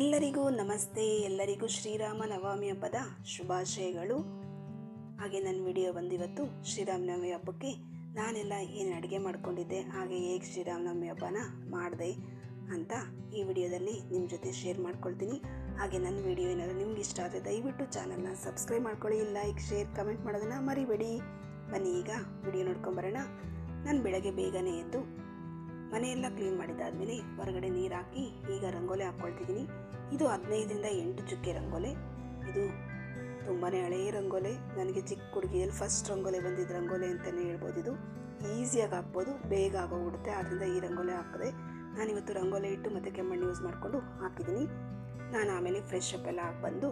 ಎಲ್ಲರಿಗೂ ನಮಸ್ತೆ, ಎಲ್ಲರಿಗೂ ಶ್ರೀರಾಮ ನವಮಿ ಹಬ್ಬದ ಶುಭಾಶಯಗಳು. ಹಾಗೆ ನನ್ನ ವಿಡಿಯೋ ಬಂದಿವತ್ತು ಶ್ರೀರಾಮನವಮಿ ಹಬ್ಬಕ್ಕೆ ನಾನೆಲ್ಲ ಏನು ಅಡುಗೆ ಮಾಡ್ಕೊಂಡಿದ್ದೆ, ಹಾಗೆ ಹೇಗೆ ಶ್ರೀರಾಮನವಮಿ ಹಬ್ಬನ ಮಾಡಿದೆ ಅಂತ ಈ ವಿಡಿಯೋದಲ್ಲಿ ನಿಮ್ಮ ಜೊತೆ ಶೇರ್ ಮಾಡ್ಕೊಳ್ತೀನಿ. ಹಾಗೆ ನನ್ನ ವಿಡಿಯೋ ಏನಾದರೂ ನಿಮ್ಗೆ ಇಷ್ಟ ಆದರೆ ದಯವಿಟ್ಟು ಚಾನಲ್ನ ಸಬ್ಸ್ಕ್ರೈಬ್ ಮಾಡ್ಕೊಳ್ಳಿ ಲೈಕ್ ಶೇರ್ ಕಮೆಂಟ್ ಮಾಡೋದನ್ನು ಮರಿಬೇಡಿ. ಬನ್ನಿ ಈಗ ವಿಡಿಯೋ ನೋಡ್ಕೊಂಬರೋಣ ನಾನು ಬೆಳಗ್ಗೆ ಬೇಗನೆ ಎದ್ದು ಮನೆಯೆಲ್ಲ ಕ್ಲೀನ್ ಮಾಡಿದ್ದಾದಮೇಲೆ ಹೊರಗಡೆ ನೀರು ಹಾಕಿ ಈಗ ರಂಗೋಲಿ ಹಾಕ್ಕೊಳ್ತಿದ್ದೀನಿ. ಇದು ಹದಿನೈದರಿಂದ ಎಂಟು ಚುಕ್ಕೆ ರಂಗೋಲೆ. ಇದು ತುಂಬಾ ಹಳೆಯ ರಂಗೋಲೆ. ನನಗೆ ಚಿಕ್ಕ ಹುಡುಗಿಯಲ್ಲಿ ಫಸ್ಟ್ ರಂಗೋಲೆ ಬಂದಿದ್ದ ರಂಗೋಲೆ ಅಂತಲೇ ಹೇಳ್ಬೋದು ಇದು. ಈಸಿಯಾಗಿ ಹಾಕ್ಬೋದು, ಬೇಗ ಆಗೋಗ್ಬಿಡುತ್ತೆ ಆದ್ದರಿಂದ ಈ ರಂಗೋಲೆ ಹಾಕಿದೆ. ನಾನಿವತ್ತು ರಂಗೋಲೆ ಇಟ್ಟು ಮತ್ತು ಕೆಮ್ಮಣ್ಣು ಯೂಸ್ ಮಾಡಿಕೊಂಡು ಹಾಕಿದ್ದೀನಿ ನಾನು ಆಮೇಲೆ ಫ್ರೆಶ್ ಅಪ್ ಎಲ್ಲ ಹಾಕಿ ಬಂದು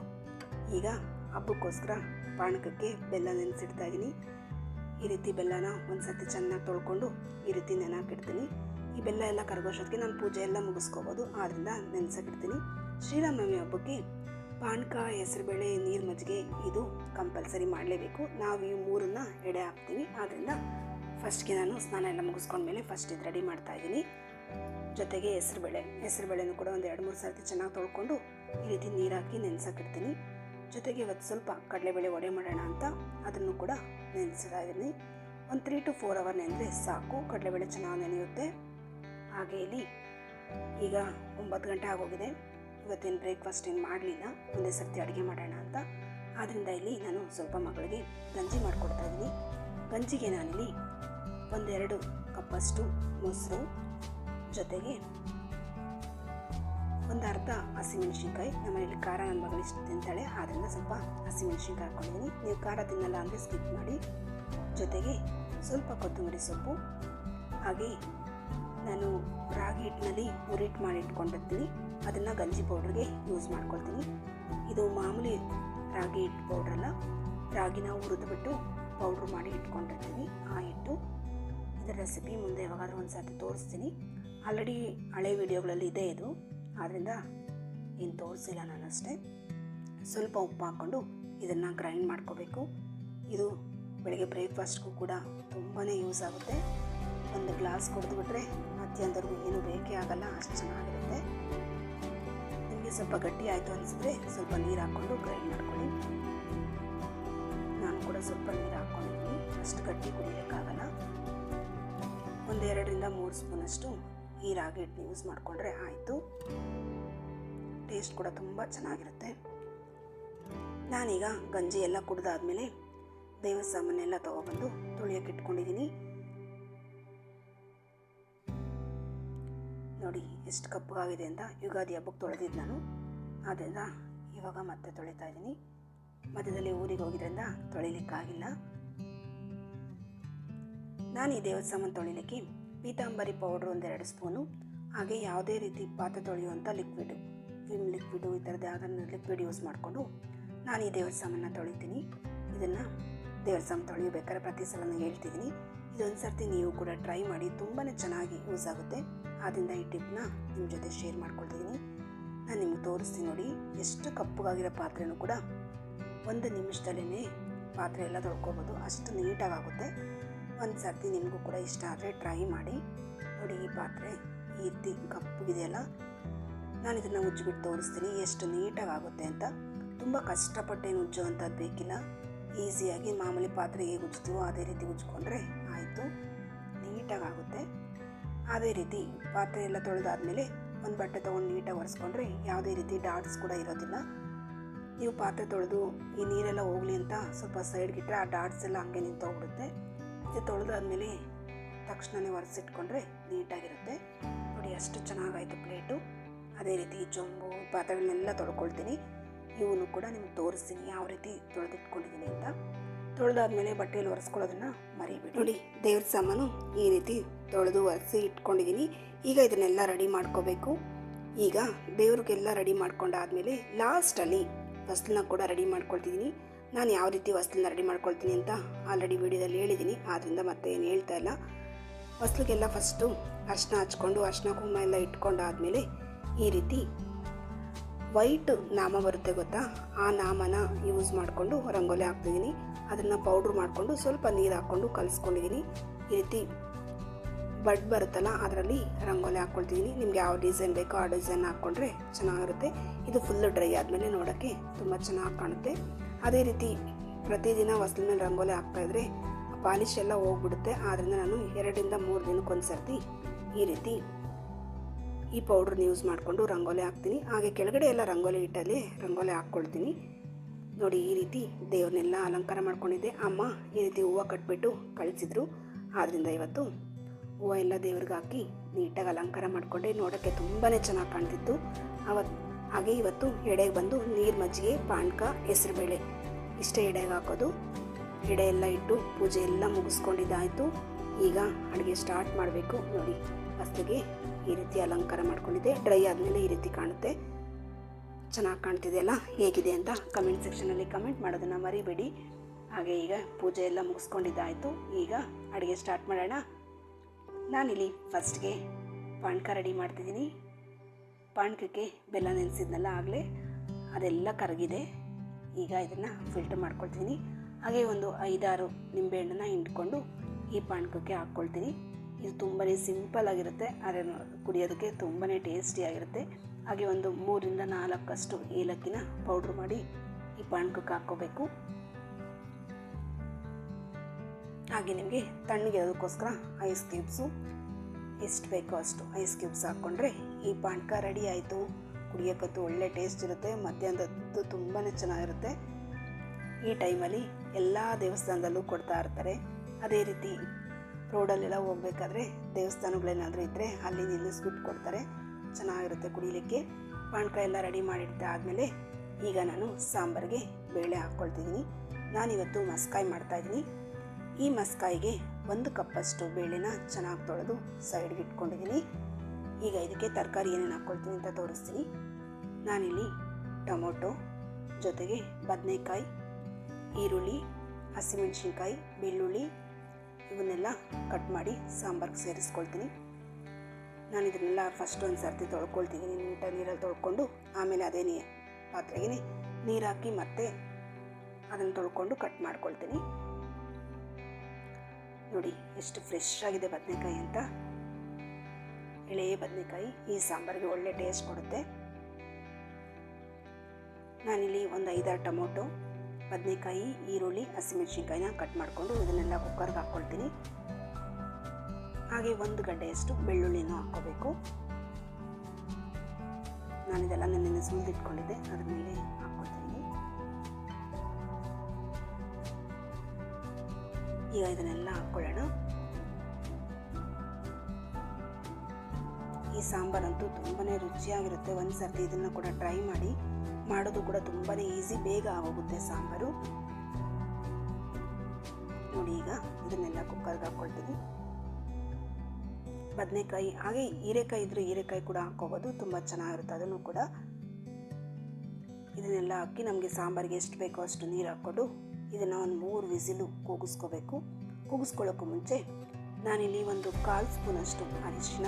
ಈಗ ಹಬ್ಬಕ್ಕೋಸ್ಕರ ಪಾನಕಕ್ಕೆ ಬೆಲ್ಲ ನೆನೆಸಿಡ್ತಾ ಇದ್ದೀನಿ ಈ ರೀತಿ ಬೆಲ್ಲನ ಒಂದು ಸರ್ತಿ ಚೆನ್ನಾಗಿ ತೊಳ್ಕೊಂಡು ಈ ರೀತಿ ನೆನಾಕಿಡ್ತೀನಿ ಈ ಬೆಲ್ಲ ಎಲ್ಲ ಕರಗೋಷ್ಟೊತ್ತಿಗೆ ನಾನು ಪೂಜೆ ಎಲ್ಲ ಮುಗಿಸ್ಕೋಬೋದು ಆದ್ದರಿಂದ ನೆನೆಸಕ್ಕಿಡ್ತೀನಿ ಶ್ರೀರಾಮನವಮಿ ಹಬ್ಬಕ್ಕೆ ಪಾನಕ ಹೆಸರುಬೇಳೆ, ನೀರು ಮಜ್ಜಿಗೆ ಇದು ಕಂಪಲ್ಸರಿ ಮಾಡಲೇಬೇಕು. ನಾವು ಈ ಮೂರನ್ನ ಎಡೆ ಹಾಕ್ತೀವಿ. ಆದ್ದರಿಂದ ಫಸ್ಟ್ಗೆ ನಾನು ಸ್ನಾನ ಎಲ್ಲ ಮುಗಿಸ್ಕೊಂಡ್ಮೇಲೆ ಫಸ್ಟ್ ಇದು ರೆಡಿ ಮಾಡ್ತಾ ಇದ್ದೀನಿ. ಜೊತೆಗೆ ಹೆಸರುಬೇಳೆ, ಹೆಸರುಬೇಳೆನೂ ಕೂಡ ಒಂದು ಎರಡು ಮೂರು ಸರ್ತಿ ಚೆನ್ನಾಗಿ ತೊಳ್ಕೊಂಡು ಈ ರೀತಿ ನೀರು ಹಾಕಿ ನೆನೆಸಕ್ಕಿಡ್ತೀನಿ ಜೊತೆಗೆ ಇವತ್ತು ಸ್ವಲ್ಪ ಕಡಲೆಬೇಳೆ ಒಡೆ ಮಾಡೋಣ ಅಂತ ಅದನ್ನು ಕೂಡ ನೆನೆಸ್ತಾ ಇದ್ದೀನಿ. ಒಂದು ತ್ರೀ ಟು ಫೋರ್ ಅವರ್ ನೆನೆದ್ರೆ ಸಾಕು. ಕಡಲೆಬೇಳೆ ಚೆನ್ನಾಗಿ ನೆನೆಯುತ್ತೆ. ಹಾಗೆ ಇಲ್ಲಿ ಈಗ ಒಂಬತ್ತು ಗಂಟೆ ಆಗೋಗಿದೆ. ಇವತ್ತೇನು ಬ್ರೇಕ್ಫಾಸ್ಟ್ ಏನು ಮಾಡಲಿಲ್ಲ, ಒಂದೇ ಸರ್ತಿ ಅಡುಗೆ ಮಾಡೋಣ ಅಂತ. ಆದ್ದರಿಂದ ಇಲ್ಲಿ ನಾನು ಸ್ವಲ್ಪ ಮಗಳಿಗೆ ಗಂಜಿ ಮಾಡಿಕೊಡ್ತಾ ಇದ್ದೀನಿ. ಗಂಜಿಗೆ ನಾನಿಲ್ಲಿ ಒಂದೆರಡು ಕಪ್ಪಷ್ಟು ಮೊಸರು, ಜೊತೆಗೆ ಒಂದು ಅರ್ಧ ಹಸಿಮೆಣ್ಸಿನ್ಕಾಯಿ. ನಮ್ಮನೇಲಿ ಖಾರ ನನ್ನ ಮಗಳು ಇಷ್ಟು ತಿಂತಾಳೆ ಆದ್ದರಿಂದ ಸ್ವಲ್ಪ ಹಸಿಮೆಣ್ಸಿನ್ಕಾಯಿ ಹಾಕ್ಕೊಂಡಿದ್ದೀನಿ ನೀವು ಖಾರ ತಿನ್ನಲ್ಲ ಅಂದರೆ ಸ್ಕಿಪ್ ಮಾಡಿ. ಜೊತೆಗೆ ಸ್ವಲ್ಪ ಕೊತ್ತಂಬರಿ ಸೊಪ್ಪು, ಹಾಗೆ ನಾನು ರಾಗಿ ಹಿಟ್ಟಿನಲ್ಲಿ ಹುರಿಟ್ಟು ಮಾಡಿ ಇಟ್ಕೊಂಡಿರ್ತೀನಿ. ಅದನ್ನು ಗಂಜಿ ಪೌಡ್ರಿಗೆ ಯೂಸ್ ಮಾಡ್ಕೊಳ್ತೀನಿ. ಇದು ಮಾಮೂಲಿ ರಾಗಿ ಹಿಟ್ಟು ಪೌಡ್ರಲ್ಲ ರಾಗಿನ ಹುರಿದ್ಬಿಟ್ಟು ಪೌಡ್ರ್ ಮಾಡಿ ಇಟ್ಕೊಂಡಿರ್ತೀನಿ. ಆ ಹಿಟ್ಟು ಇದರ ರೆಸಿಪಿ ಮುಂದೆ ಯಾವಾಗಾದ್ರೂ ಒಂದು ಸರ್ತಿ ತೋರಿಸ್ತೀನಿ. ಆಲ್ರೆಡಿ ಹಳೆ ವಿಡಿಯೋಗಳಲ್ಲಿ ಇದೆ ಇದು. ಆದ್ದರಿಂದ ಏನು ತೋರಿಸಿಲ್ಲ ನಾನು ಅಷ್ಟೇ ಸ್ವಲ್ಪ ಉಪ್ಪು ಹಾಕ್ಕೊಂಡು ಇದನ್ನು ಗ್ರೈಂಡ್ ಮಾಡ್ಕೋಬೇಕು. ಇದು ಬೆಳಗ್ಗೆ ಬ್ರೇಕ್ಫಾಸ್ಟ್ಗೂ ಕೂಡ ತುಂಬಾ ಯೂಸ್ ಆಗುತ್ತೆ. ಒಂದು ಗ್ಲಾಸ್ ಕುಡಿದ್ಬಿಟ್ರೆ ಮಧ್ಯಾಹ್ನದವರೆಗೂ ಏನು ಬೇಕೇ ಆಗಲ್ಲ, ಅಷ್ಟು ಚೆನ್ನಾಗಿರುತ್ತೆ. ಸ್ವಲ್ಪ ಗಟ್ಟಿ ಆಯಿತು ಅನಿಸಿದ್ರೆ ಸ್ವಲ್ಪ ನೀರು ಹಾಕ್ಕೊಂಡು ಗ್ರೈಂಡ್ ಮಾಡ್ಕೊಳ್ಳಿ. ನಾನು ಕೂಡ ಸ್ವಲ್ಪ ನೀರು ಹಾಕ್ಕೊಂಡಿದ್ದೀನಿ ಅಷ್ಟು ಗಟ್ಟಿ ಕುಡಿಯೋಕ್ಕಾಗಲ್ಲ. ಒಂದೆರಡರಿಂದ ಮೂರು ಸ್ಪೂನಷ್ಟು ಈ ರಾಗಿ ಹಿಟ್ಟನ್ನ ಯೂಸ್ ಮಾಡಿಕೊಂಡ್ರೆ ಆಯಿತು. ಟೇಸ್ಟ್ ಕೂಡ ತುಂಬ ಚೆನ್ನಾಗಿರುತ್ತೆ. ನಾನೀಗ ಗಂಜಿ ಎಲ್ಲ ಕುಡ್ದಾದ್ಮೇಲೆ ದೈವ ಸಾಮಾನೆಲ್ಲ ತೊಗೊಬಂದು ತುಳಿಯೋಕೆ ಇಟ್ಕೊಂಡಿದ್ದೀನಿ. ನೋಡಿ, ಎಷ್ಟು ಕಪ್ಪಗಾಗಿದೆ ಅಂತ ಯುಗಾದಿ ಹಬ್ಬಕ್ಕೆ ತೊಳೆದಿದ್ದು ನಾನು. ಆದ್ದರಿಂದ ಇವಾಗ ಮತ್ತೆ ತೊಳಿತಾ ಇದ್ದೀನಿ. ಮಧ್ಯದಲ್ಲಿ ಊರಿಗೆ ಹೋಗಿದ್ರಿಂದ ತೊಳಿಲಿಕ್ಕಾಗಿಲ್ಲ. ನಾನು ಈ ದೇವಸ್ಥಾನ ತೊಳಿಲಿಕ್ಕೆ ಪೀತಾಂಬರಿ ಪೌಡ್ರ್ ಒಂದೆರಡು ಸ್ಪೂನು, ಹಾಗೆ ಯಾವುದೇ ರೀತಿ ಪಾತ್ರೆ ತೊಳೆಯುವಂಥ ಲಿಕ್ವಿಡ್ ವಿಮ್ ಲಿಕ್ವಿಡು ಈ ಥರದ್ದು ಯಾವುದನ್ನು ಲಿಕ್ವಿಡ್ ಯೂಸ್ ಮಾಡಿಕೊಂಡು ನಾನು ಈ ದೇವಸ್ಥಾನ ತೊಳಿತೀನಿ. ಇದನ್ನು ದೇವಸ್ಥಾನ ತೊಳೆಯಬೇಕಾದ್ರೆ ಪ್ರತಿ ಸಲ ಹೇಳ್ತಿದ್ದೀನಿ. ಇದೊಂದು ಸರ್ತಿ ನೀವು ಕೂಡ ಟ್ರೈ ಮಾಡಿ ತುಂಬಾ ಚೆನ್ನಾಗಿ ಯೂಸ್ ಆಗುತ್ತೆ. ಆದ್ದರಿಂದ ಈ ಟಿಪ್ನ ನಿಮ್ಮ ಜೊತೆ ಶೇರ್ ಮಾಡ್ಕೊಳ್ತಿದ್ದೀನಿ. ನಾನು ನಿಮ್ಗೆ ತೋರಿಸ್ತೀನಿ ನೋಡಿ, ಎಷ್ಟು ಕಪ್ಪಗಾಗಿರೋ ಪಾತ್ರೆನೂ ಕೂಡ ಒಂದು ನಿಮಿಷದಲ್ಲೇ ಪಾತ್ರೆ ಎಲ್ಲ ತೊಳ್ಕೊಬೋದು. ಅಷ್ಟು ನೀಟಾಗಿ ಆಗುತ್ತೆ ಒಂದು ಸರ್ತಿ ನಿಮಗೂ ಕೂಡ ಇಷ್ಟ ಆದರೆ ಟ್ರೈ ಮಾಡಿ. ನೋಡಿ ಈ ಪಾತ್ರೆ ಈ ರೀತಿ ಕಪ್ಪಗಿದೆಯಲ್ಲ, ನಾನು ಇದನ್ನು ಉಜ್ಜಿಬಿಟ್ಟು ತೋರಿಸ್ತೀನಿ ಎಷ್ಟು ನೀಟಾಗಿ ಆಗುತ್ತೆ ಅಂತ. ತುಂಬ ಕಷ್ಟಪಟ್ಟೇನು ಉಜ್ಜುವಂಥದ್ದು ಬೇಕಿಲ್ಲ. ಈಸಿಯಾಗಿ ಮಾಮೂಲಿ ಪಾತ್ರೆ ಹೇಗೆ ಉಜ್ತೀವೋ ಅದೇ ರೀತಿ ಉಜ್ಕೊಂಡ್ರೆ ಆಯಿತು. ಅದೇ ರೀತಿ ಪಾತ್ರೆ ಎಲ್ಲ ತೊಳೆದಾದ್ಮೇಲೆ ಒಂದು ಬಟ್ಟೆ ತೊಗೊಂಡು ನೀಟಾಗಿ ಒರೆಸ್ಕೊಂಡ್ರೆ ಯಾವುದೇ ರೀತಿ ಡಾಟ್ಸ್ ಕೂಡ ಇರೋದಿಲ್ಲ. ನೀವು ಪಾತ್ರೆ ತೊಳೆದು ಈ ನೀರೆಲ್ಲ ಹೋಗಲಿ ಅಂತ ಸ್ವಲ್ಪ ಸೈಡ್ಗಿಟ್ಟರೆ ಆ ಡಾಟ್ಸ್ ಎಲ್ಲ ಹಂಗೆ ನಿಂತೋಗ್ಬಿಡುತ್ತೆ. ಇದು ತೊಳೆದಾದ್ಮೇಲೆ ತಕ್ಷಣವೇ ಒರೆಸಿಟ್ಕೊಂಡ್ರೆ ನೀಟಾಗಿರುತ್ತೆ. ನೋಡಿ ಅಷ್ಟು ಚೆನ್ನಾಗಾಯಿತು ಪ್ಲೇಟು. ಅದೇ ರೀತಿ ಜೊಂಬು, ಪಾತ್ರೆಗಳನ್ನೆಲ್ಲ ತೊಳ್ಕೊಳ್ತೀನಿ. ಇವನು ಕೂಡ ನಿಮ್ಗೆ ತೋರಿಸ್ತೀನಿ ಯಾವ ರೀತಿ ತೊಳೆದಿಟ್ಕೊಂಡಿದ್ದೀನಿ ಅಂತ. ತೊಳೆದಾದ್ಮೇಲೆ ಬಟ್ಟೆಯಲ್ಲಿ ಒರೆಸ್ಕೊಳ್ಳೋದನ್ನು ಮರಿಬೇಡಿ. ನೋಡಿ ದೇವ್ರ ಸಾಮಾನು ಈ ರೀತಿ ತೊಳೆದು ಒರೆಸಿ ಇಟ್ಕೊಂಡಿದ್ದೀನಿ. ಈಗ ಇದನ್ನೆಲ್ಲ ರೆಡಿ ಮಾಡ್ಕೋಬೇಕು. ಈಗ ದೇವ್ರಿಗೆಲ್ಲ ರೆಡಿ ಮಾಡ್ಕೊಂಡಾದ್ಮೇಲೆ ಲಾಸ್ಟಲ್ಲಿ ಫಸ್ಲನ್ನ ಕೂಡ ರೆಡಿ ಮಾಡ್ಕೊಳ್ತಿದ್ದೀನಿ. ನಾನು ಯಾವ ರೀತಿ ವಸ್ಲನ್ನ ರೆಡಿ ಮಾಡ್ಕೊಳ್ತೀನಿ ಅಂತ ಆಲ್ರೆಡಿ ವಿಡಿಯೋದಲ್ಲಿ ಹೇಳಿದ್ದೀನಿ. ಆದ್ದರಿಂದ ಮತ್ತೆ ಏನು ಹೇಳ್ತಾ ಇಲ್ಲ. ಫಸ್ಲಿಗೆಲ್ಲ ಫಸ್ಟು ಅರ್ಶಿನ ಹಚ್ಕೊಂಡು, ಅರ್ಶಿನ ಕುಂಕುಮ ಎಲ್ಲ ಇಟ್ಕೊಂಡಾದ್ಮೇಲೆ ಈ ರೀತಿ ವೈಟ್ ನಾಮ ಬರುತ್ತೆ ಗೊತ್ತಾ? ಆ ನಾಮನ ಯೂಸ್ ಮಾಡಿಕೊಂಡು ರಂಗೋಲಿ ಹಾಕ್ತಿದ್ದೀನಿ. ಅದನ್ನು ಪೌಡ್ರ್ ಮಾಡಿಕೊಂಡು ಸ್ವಲ್ಪ ನೀರು ಹಾಕ್ಕೊಂಡು ಕಲಿಸ್ಕೊಂಡಿದ್ದೀನಿ. ಈ ರೀತಿ ಬಡ್ ಬರುತ್ತಲ್ಲ, ಅದರಲ್ಲಿ ರಂಗೋಲಿ ಹಾಕ್ಕೊಳ್ತಿದ್ದೀನಿ ನಿಮ್ಗೆ ಯಾವ ಡಿಸೈನ್ ಬೇಕೋ ಆ ಡಿಸೈನ್ ಹಾಕ್ಕೊಂಡ್ರೆ ಚೆನ್ನಾಗಿರುತ್ತೆ. ಇದು ಫುಲ್ಲು ಡ್ರೈ ಆದಮೇಲೆ ನೋಡೋಕ್ಕೆ ತುಂಬ ಚೆನ್ನಾಗಿ ಕಾಣುತ್ತೆ. ಅದೇ ರೀತಿ ಪ್ರತಿದಿನ ಹೊಸ್ಲ ಮೇಲೆ ರಂಗೋಲಿ ಹಾಕ್ತಾಯಿದ್ರೆ ಪಾಲಿಶ್ ಎಲ್ಲ ಹೋಗ್ಬಿಡುತ್ತೆ. ಆದ್ದರಿಂದ ನಾನು ಎರಡರಿಂದ ಮೂರು ದಿನಕ್ಕೊಂದು ಸರ್ತಿ ಈ ರೀತಿ ಈ ಪೌಡ್ರನ್ನ ಯೂಸ್ ಮಾಡಿಕೊಂಡು ರಂಗೋಲಿ ಹಾಕ್ತೀನಿ. ಹಾಗೆ ಕೆಳಗಡೆ ಎಲ್ಲ ರಂಗೋಲಿ ಇಟ್ಟಲ್ಲಿ ರಂಗೋಲಿ ಹಾಕ್ಕೊಳ್ತೀನಿ. ನೋಡಿ, ಈ ರೀತಿ ದೇವ್ರನ್ನೆಲ್ಲ ಅಲಂಕಾರ ಮಾಡ್ಕೊಂಡಿದ್ದೆ. ಅಮ್ಮ ಈ ರೀತಿ ಹೂವು ಕಟ್ಬಿಟ್ಟು ಕಳಿಸಿದ್ರು. ಆದ್ದರಿಂದ ಇವತ್ತು ಹೂವು ಎಲ್ಲ ದೇವ್ರಿಗೆ ಹಾಕಿ ನೀಟಾಗಿ ಅಲಂಕಾರ ಮಾಡಿಕೊಂಡೆ ನೋಡೋಕ್ಕೆ ತುಂಬಾ ಚೆನ್ನಾಗಿ ಕಾಣ್ತಿತ್ತು. ಅವತ್ತು ಹಾಗೆ ಇವತ್ತು ಎಡೆಗೆ ಬಂದು ನೀರು ಮಜ್ಜಿಗೆ, ಪಾನಕ, ಹೆಸರುಬೇಳೆ ಇಷ್ಟೇ ಎಡೆಗೆ ಹಾಕೋದು. ಎಡೆ ಎಲ್ಲ ಇಟ್ಟು ಪೂಜೆ ಎಲ್ಲ ಮುಗಿಸ್ಕೊಂಡಿದ್ದಾಯಿತು. ಈಗ ಅಡುಗೆ ಸ್ಟಾರ್ಟ್ ಮಾಡಬೇಕು ನೋಡಿ. ಫಸ್ಟಿಗೆ ಈ ರೀತಿ ಅಲಂಕಾರ ಮಾಡ್ಕೊಂಡಿದ್ದೆ. ಡ್ರೈ ಆದಮೇಲೆ ಈ ರೀತಿ ಕಾಣುತ್ತೆ. ಚೆನ್ನಾಗಿ ಕಾಣ್ತಿದೆಯಲ್ಲ ಹೇಗಿದೆ ಅಂತ ಕಮೆಂಟ್ ಸೆಕ್ಷನಲ್ಲಿ ಕಮೆಂಟ್ ಮಾಡೋದನ್ನು ಮರಿಬೇಡಿ. ಹಾಗೆ ಈಗ ಪೂಜೆ ಎಲ್ಲ ಮುಗಿಸ್ಕೊಂಡಿದ್ದಾಯಿತು. ಈಗ ಅಡುಗೆ ಸ್ಟಾರ್ಟ್ ಮಾಡೋಣ. ನಾನಿಲ್ಲಿ ಫಸ್ಟ್ಗೆ ಪಾನಕ ರೆಡಿ ಮಾಡ್ತಿದ್ದೀನಿ. ಪಾನಕಕ್ಕೆ ಬೆಲ್ಲ ನೆನೆಸಿದ್ನಲ್ಲ ಆಗಲೇ, ಅದೆಲ್ಲ ಕರಗಿದೆ. ಈಗ ಇದನ್ನು ಫಿಲ್ಟರ್ ಮಾಡ್ಕೊಳ್ತೀನಿ ಹಾಗೆ ಒಂದು ಐದಾರು ನಿಂಬೆಹಣ್ಣನ್ನು ಹಿಂಡ್ಕೊಂಡು ಈ ಪಾನಕಕ್ಕೆ ಹಾಕ್ಕೊಳ್ತೀನಿ. ಇದು ತುಂಬಾ ಸಿಂಪಲ್ ಆಗಿರುತ್ತೆ, ಆದರೆ ಕುಡಿಯೋದಕ್ಕೆ ತುಂಬಾ ಟೇಸ್ಟಿಯಾಗಿರುತ್ತೆ ಹಾಗೆ ಒಂದು ಮೂರಿಂದ ನಾಲ್ಕಷ್ಟು ಏಲಕ್ಕಿನ ಪೌಡ್ರ್ ಮಾಡಿ ಈ ಪಾನಕಕ್ಕೆ ಹಾಕ್ಕೋಬೇಕು. ಹಾಗೆ ನಿಮಗೆ ತಣ್ಣಗೆ ಅದಕ್ಕೋಸ್ಕರ ಐಸ್ ಕ್ಯೂಬ್ಸು ಎಷ್ಟು ಬೇಕೋ ಅಷ್ಟು ಐಸ್ ಕ್ಯೂಬ್ಸ್ ಹಾಕ್ಕೊಂಡ್ರೆ ಈ ಪಾನಕ ರೆಡಿ ಆಯಿತು. ಕುಡಿಯೋಕ್ಕಂತೂ ಒಳ್ಳೆ ಟೇಸ್ಟ್ ಇರುತ್ತೆ ಮಧ್ಯಾಹ್ನದ್ದು ತುಂಬಾ ಚೆನ್ನಾಗಿರುತ್ತೆ. ಈ ಟೈಮಲ್ಲಿ ಎಲ್ಲ ದೇವಸ್ಥಾನದಲ್ಲೂ ಕೊಡ್ತಾ ಇರ್ತಾರೆ. ಅದೇ ರೀತಿ ರೋಡಲ್ಲೆಲ್ಲ ಹೋಗ್ಬೇಕಾದ್ರೆ ದೇವಸ್ಥಾನಗಳೇನಾದರೂ ಇದ್ದರೆ ಅಲ್ಲಿ ನಿಲ್ಲಿಸ್ಬಿಟ್ಟು ಕೊಡ್ತಾರೆ. ಚೆನ್ನಾಗಿರುತ್ತೆ ಕುಡಿಲಿಕ್ಕೆ. ಪಾನಕ ಎಲ್ಲ ರೆಡಿ ಮಾಡಿಡ್ತಾ ಆದಮೇಲೆ ಈಗ ನಾನು ಸಾಂಬಾರಿಗೆ ಬೇಳೆ ಹಾಕ್ಕೊಳ್ತಿದ್ದೀನಿ. ನಾನಿವತ್ತು ಮಸ್ಕಾಯಿ ಮಾಡ್ತಾಯಿದ್ದೀನಿ ಈ ಮಸ್ಕಾಯಿಗೆ ಒಂದು ಕಪ್ಪಷ್ಟು ಬೇಳೆನ ಚೆನ್ನಾಗಿ ತೊಳೆದು ಸೈಡ್ಗೆ ಇಟ್ಕೊಂಡಿದ್ದೀನಿ ಈಗ ಇದಕ್ಕೆ ತರಕಾರಿ ಏನೇನು ಹಾಕ್ಕೊಳ್ತೀನಿ ಅಂತ ತೋರಿಸ್ತೀನಿ. ನಾನಿಲ್ಲಿ ಟೊಮೊಟೊ, ಜೊತೆಗೆ ಬದನೆಕಾಯಿ, ಈರುಳ್ಳಿ, ಹಸಿಮೆಣಸಿನ್ಕಾಯಿ, ಬೆಳ್ಳುಳ್ಳಿ ಇವನ್ನೆಲ್ಲ ಕಟ್ ಮಾಡಿ ಸಾಂಬಾರ್ಗೆ ಸೇರಿಸ್ಕೊಳ್ತೀನಿ. ನಾನು ಇದನ್ನೆಲ್ಲ ಫಸ್ಟ್ ಒಂದು ಸರ್ತಿ ತೊಳ್ಕೊಳ್ತೀನಿ ನೀಟಾಗಿ ನೀರಲ್ಲಿ ತೊಳ್ಕೊಂಡು ಆಮೇಲೆ ಅದೇ ನೀ ಪಾತ್ರೆಗೆ ನೀರು ಹಾಕಿ ಮತ್ತೆ ಅದನ್ನು ತೊಳ್ಕೊಂಡು ಕಟ್ ಮಾಡ್ಕೊಳ್ತೀನಿ. ನೋಡಿ, ಎಷ್ಟು ಫ್ರೆಶ್ ಆಗಿದೆ ಬದನೆಕಾಯಿ ಅಂತ. ಎಳೆ ಬದನೆಕಾಯಿ, ಈ ಸಾಂಬಾರಿಗೆ ಒಳ್ಳೆ ಟೇಸ್ಟ್ ಕೊಡುತ್ತೆ. ನಾನಿಲ್ಲಿ ಒಂದು ಐದಾರು ಟೊಮೊಟೊ, ಬದನೆಕಾಯಿ, ಈರುಳ್ಳಿ, ಹಸಿಮೆಣಸಿನ್ಕಾಯಿನ ಕಟ್ ಮಾಡಿಕೊಂಡು ಇದನ್ನೆಲ್ಲ ಕುಕ್ಕರ್ಗೆ ಹಾಕ್ಕೊಳ್ತೀನಿ ಹಾಗೆ ಒಂದು ಗಡ್ಡೆಯಷ್ಟು ಬೆಳ್ಳುಳ್ಳಿನೂ ಹಾಕ್ಕೋಬೇಕು. ನಾನಿದೆಲ್ಲ ನೆನ್ನೆ ಸುಲಿದಿಟ್ಕೊಂಡಿದ್ದೆ. ಅದ್ರ ಮೇಲೆ ಈಗ ಇದನ್ನೆಲ್ಲ ಹಾಕ್ಕೊಳ್ಳೋಣ. ಈ ಸಾಂಬಾರಂತೂ ತುಂಬಾ ರುಚಿಯಾಗಿರುತ್ತೆ. ಒಂದು ಸರ್ತಿ ಇದನ್ನು ಕೂಡ ಟ್ರೈ ಮಾಡಿ. ಮಾಡೋದು ಕೂಡ ತುಂಬಾ ಈಸಿ ಬೇಗ ಆಗೋಗುತ್ತೆ ಸಾಂಬಾರು. ನೋಡಿ ಈಗ ಇದನ್ನೆಲ್ಲ ಕುಕ್ಕರ್ಗೆ ಹಾಕ್ಕೊಳ್ತೀವಿ ಬದನೆಕಾಯಿ, ಹಾಗೆ ಹೀರೆಕಾಯಿ ಇದ್ರೆ ಹೀರೆಕಾಯಿ ಕೂಡ ಹಾಕ್ಕೋಬೋದು. ತುಂಬ ಚೆನ್ನಾಗಿರುತ್ತೆ ಅದನ್ನು ಕೂಡ. ಇದನ್ನೆಲ್ಲ ಹಾಕಿ ನಮಗೆ ಸಾಂಬಾರಿಗೆ ಎಷ್ಟು ಬೇಕೋ ಅಷ್ಟು ನೀರು ಹಾಕ್ಕೊಂಡು ಇದನ್ನು ಒಂದು ಮೂರು ವಿಸಿಲು ಕೂಗಿಸ್ಕೋಬೇಕು. ಕೂಗಿಸ್ಕೊಳ್ಳೋಕ್ಕೂ ಮುಂಚೆ ನಾನಿಲ್ಲಿ ಒಂದು ಕಾಲು ಸ್ಪೂನಷ್ಟು ಅರಿಶಿನ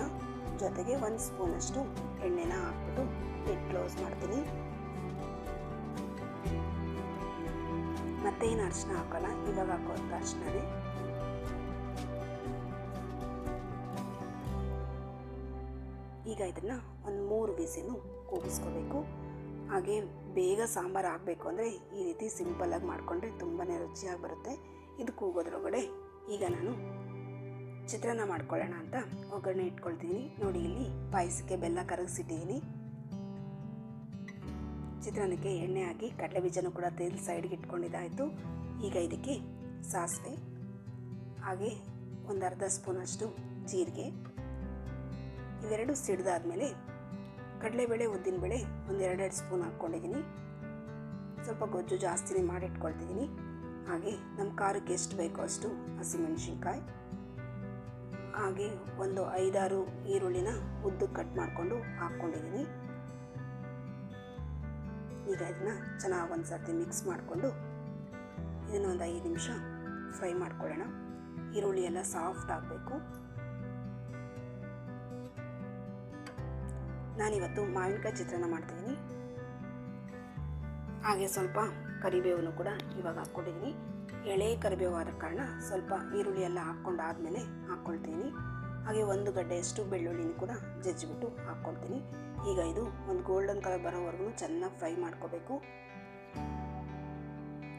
ಜೊತೆಗೆ ಒಂದು ಸ್ಪೂನಷ್ಟು ಎಣ್ಣೆನ ಹಾಕ್ಬಿಟ್ಟು ಲಿಡ್ ಕ್ಲೋಸ್ ಮಾಡ್ತೀನಿ. ಮತ್ತೆ ಏನು ಅರಿಶಿನ ಹಾಕೋಲ್ಲ ಇವಾಗ ಹಾಕೋಂಥ ಅರಿಶಿನನೇ ಈಗ ಇದನ್ನು ಒಂದು ಮೂರು ವಿಸಿಲು ಕೂಗಿಸ್ಕೋಬೇಕು. ಹಾಗೆ ಬೇಗ ಸಾಂಬಾರು ಆಗಬೇಕು ಅಂದರೆ ಈ ರೀತಿ ಸಿಂಪಲ್ಲಾಗಿ ಮಾಡಿಕೊಂಡ್ರೆ ತುಂಬಾ ರುಚಿಯಾಗಿ ಬರುತ್ತೆ. ಇದು ಕೂಗೋದ್ರೊಳಗಡೆ ಈಗ ನಾನು ಚಿತ್ರಾನ್ನ ಮಾಡ್ಕೊಳ್ಳೋಣ ಅಂತ ಒಗ್ಗರಣೆ ಇಟ್ಕೊಳ್ತೀನಿ. ನೋಡಿ, ಇಲ್ಲಿ ಪಾಯಸಕ್ಕೆ ಬೆಲ್ಲ ಕರಗಿಸಿಟ್ಟಿದ್ದೀನಿ. ಚಿತ್ರಾನ್ನಕ್ಕೆ ಎಣ್ಣೆ ಹಾಕಿ ಕಡಲೆ ಬೀಜನೂ ಕೂಡ ತೆಗೆದು ಸೈಡ್ಗೆ ಇಟ್ಕೊಂಡಿದ್ದಾಯಿತು. ಈಗ ಇದಕ್ಕೆ ಸಾಸಿವೆ, ಹಾಗೆ ಒಂದು ಅರ್ಧ ಸ್ಪೂನಷ್ಟು ಜೀರಿಗೆ, ಇವೆರಡು ಸಿಡ್ದಾದ್ಮೇಲೆ ಕಡಲೆಬೇಳೆ ಉದ್ದಿನಬೇಳೆ ಒಂದು ಎರಡೆರಡು ಸ್ಪೂನ್ ಹಾಕ್ಕೊಂಡಿದ್ದೀನಿ. ಸ್ವಲ್ಪ ಗೊಜ್ಜು ಜಾಸ್ತಿನೇ ಮಾಡಿಟ್ಕೊಳ್ತಿದ್ದೀನಿ. ಹಾಗೆ ನಮ್ಮ ಖಾರಕ್ಕೆ ಎಷ್ಟು ಬೇಕೋ ಅಷ್ಟು ಹಸಿಮೆಣಸಿನ್ಕಾಯಿ, ಹಾಗೆ ಒಂದು ಐದಾರು ಈರುಳ್ಳಿನ ಉದ್ದು ಕಟ್ ಮಾಡಿಕೊಂಡು ಹಾಕ್ಕೊಂಡಿದ್ದೀನಿ. ಈಗ ಇದನ್ನು ಚೆನ್ನಾಗಿ ಒಂದು ಸರ್ತಿ ಮಿಕ್ಸ್ ಮಾಡಿಕೊಂಡು ಇದನ್ನು ಒಂದು ಐದು ನಿಮಿಷ ಫ್ರೈ ಮಾಡ್ಕೊಳ್ಳೋಣ. ಈರುಳ್ಳಿ ಎಲ್ಲ ಸಾಫ್ಟ್ ಆಗಬೇಕು. ನಾನಿವತ್ತು ಮಾವಿನಕಾಯಿ ಚಿತ್ರಾನ್ನ ಮಾಡ್ತಿದ್ದೀನಿ. ಹಾಗೆ ಸ್ವಲ್ಪ ಕರಿಬೇವನ್ನು ಕೂಡ ಇವಾಗ ಹಾಕ್ಕೊಂಡಿದ್ದೀನಿ. ಎಳೆ ಕರಿಬೇವು ಆದ ಕಾರಣ ಸ್ವಲ್ಪ ಈರುಳ್ಳಿ ಎಲ್ಲ ಹಾಕ್ಕೊಂಡು ಆದಮೇಲೆ ಹಾಕ್ಕೊಳ್ತೀನಿ. ಹಾಗೆ ಒಂದು ಗಡ್ಡೆಯಷ್ಟು ಬೆಳ್ಳುಳ್ಳಿನ ಕೂಡ ಜಜ್ಜಿಬಿಟ್ಟು ಹಾಕ್ಕೊಳ್ತೀನಿ. ಈಗ ಇದು ಒಂದು ಗೋಲ್ಡನ್ ಕಲರ್ ಬರೋವರೆಗೂ ಚೆನ್ನಾಗಿ ಫ್ರೈ ಮಾಡ್ಕೋಬೇಕು.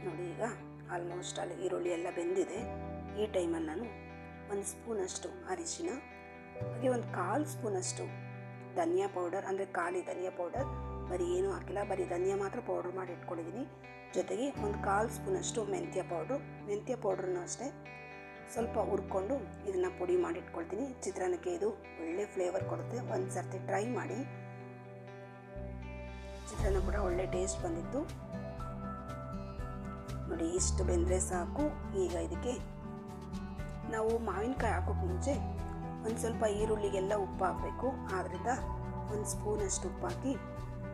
ನೋಡಿ ಈಗ ಆಲ್ಮೋಸ್ಟ್ ಅಲ್ಲಿ ಈರುಳ್ಳಿ ಎಲ್ಲ ಬೆಂದಿದೆ. ಈ ಟೈಮಲ್ಲಿ ನಾನು ಒಂದು ಸ್ಪೂನಷ್ಟು ಅರಿಶಿನ ಹಾಗೆ ಒಂದು ಕಾಲು ಸ್ಪೂನಷ್ಟು ಧನಿಯಾ ಪೌಡರ್ ಅಂದರೆ ಖಾಲಿ ಧನಿಯಾ ಪೌಡರ್, ಬರೀ ಏನೂ ಹಾಕಿಲ್ಲ, ಬರೀ ಧನಿಯಾ ಮಾತ್ರ ಪೌಡರ್ ಮಾಡಿ ಇಟ್ಕೊಂಡಿದ್ದೀನಿ ಜೊತೆಗೆ ಒಂದು ಕಾಲು ಸ್ಪೂನಷ್ಟು ಮೆಂತ್ಯ ಪೌಡ್ರು. ಮೆಂತ್ಯ ಪೌಡ್ರನ್ನು ಅಷ್ಟೇ ಸ್ವಲ್ಪ ಹುರ್ಕೊಂಡು ಇದನ್ನು ಪುಡಿ ಮಾಡಿ ಇಟ್ಕೊಳ್ತೀನಿ. ಚಿತ್ರಾನ್ನಕ್ಕೆ ಇದು ಒಳ್ಳೆ ಫ್ಲೇವರ್ ಕೊಡುತ್ತೆ. ಒಂದು ಸರ್ತಿ ಟ್ರೈ ಮಾಡಿ. ಚಿತ್ರಾನ್ನ ಕೂಡ ಒಳ್ಳೆ ಟೇಸ್ಟ್ ಬಂದಿತ್ತು. ನೋಡಿ, ಇಷ್ಟು ಬೆಂದರೆ ಸಾಕು. ಈಗ ಇದಕ್ಕೆ ನಾವು ಮಾವಿನಕಾಯಿ ಹಾಕೋಕ್ಕೆ ಮುಂಚೆ ಒಂದು ಸ್ವಲ್ಪ ಈರುಳ್ಳಿಗೆಲ್ಲ ಉಪ್ಪು ಹಾಕಬೇಕು ಆದ್ದರಿಂದ ಒಂದು ಸ್ಪೂನಷ್ಟು ಉಪ್ಪು ಹಾಕಿ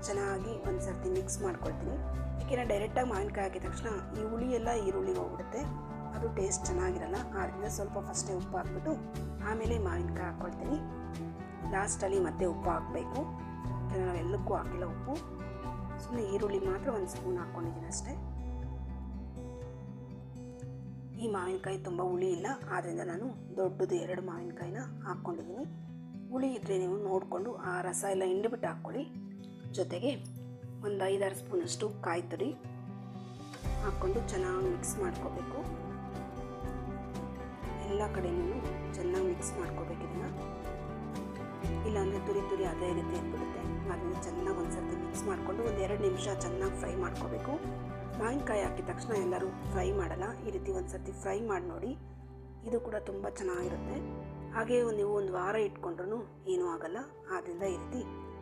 ಚೆನ್ನಾಗಿ ಒಂದು ಸರ್ತಿ ಮಿಕ್ಸ್ ಮಾಡ್ಕೊಳ್ತೀನಿ. ಯಾಕೆಂದರೆ ಡೈರೆಕ್ಟಾಗಿ ಮಾವಿನಕಾಯಿ ಹಾಕಿದ ತಕ್ಷಣ ಈ ಹುಳಿ ಎಲ್ಲ ಈರುಳ್ಳಿಗೆ ಹೋಗ್ಬಿಡುತ್ತೆ. ಅದು ಟೇಸ್ಟ್ ಚೆನ್ನಾಗಿರಲ್ಲ. ಆದ್ದರಿಂದ ಸ್ವಲ್ಪ ಫಸ್ಟೇ ಉಪ್ಪು ಹಾಕ್ಬಿಟ್ಟು ಆಮೇಲೆ ಮಾವಿನಕಾಯಿ ಹಾಕ್ಕೊಳ್ತೀನಿ ಲಾಸ್ಟಲ್ಲಿ ಮತ್ತೆ ಉಪ್ಪು ಹಾಕಬೇಕು. ನಾವು ಎಲ್ಲಕ್ಕೂ ಹಾಕಿಲ್ಲ ಉಪ್ಪು. ಸುಮ್ಮನೆ ಈರುಳ್ಳಿ ಮಾತ್ರ ಒಂದು ಸ್ಪೂನ್ ಹಾಕ್ಕೊಂಡಿದ್ದೀನಿ ಅಷ್ಟೇ. ಈ ಮಾವಿನಕಾಯಿ ತುಂಬ ಹುಳಿ ಇಲ್ಲ ಆದ್ದರಿಂದ ನಾನು ದೊಡ್ಡದು ಎರಡು ಮಾವಿನಕಾಯಿನ ಹಾಕ್ಕೊಂಡಿದ್ದೀನಿ. ಹುಳಿ ಇದ್ದರೆ ನೀವು ನೋಡಿಕೊಂಡು ಆ ರಸ ಎಲ್ಲ ಹಿಂಡಿಬಿಟ್ಟು ಹಾಕ್ಕೊಳ್ಳಿ. ಜೊತೆಗೆ ಒಂದು ಐದಾರು ಸ್ಪೂನಷ್ಟು ಕಾಯಿ ತುರಿ ಹಾಕ್ಕೊಂಡು ಚೆನ್ನಾಗಿ ಮಿಕ್ಸ್ ಮಾಡ್ಕೋಬೇಕು. ಎಲ್ಲ ಕಡೆನೂ ಚೆನ್ನಾಗಿ ಮಿಕ್ಸ್ ಮಾಡ್ಕೋಬೇಕು ಇದನ್ನು. ಇಲ್ಲಾಂದರೆ ತುರಿ ತುರಿ ಅದೇ ರೀತಿ ಇದ್ಬಿಡುತ್ತೆ. ಅದನ್ನು ಚೆನ್ನಾಗಿ ಒಂದು ಸರ್ತಿ ಮಿಕ್ಸ್ ಮಾಡಿಕೊಂಡು ಒಂದು ಎರಡು ನಿಮಿಷ ಚೆನ್ನಾಗಿ ಫ್ರೈ ಮಾಡ್ಕೋಬೇಕು. ಮಾವಿನಕಾಯಿ ಹಾಕಿದ ತಕ್ಷಣ ಎಲ್ಲರೂ ಫ್ರೈ ಮಾಡಲ್ಲ. ಈ ರೀತಿ ಒಂದು ಸರ್ತಿ ಫ್ರೈ ಮಾಡಿ ನೋಡಿ. ಇದು ಕೂಡ ತುಂಬ ಚೆನ್ನಾಗಿರುತ್ತೆ. ಹಾಗೆ ನೀವು ಒಂದು ವಾರ ಇಟ್ಕೊಂಡ್ರೂ ಏನೂ ಆಗಲ್ಲ. ಆದ್ದರಿಂದ ಈ ರೀತಿ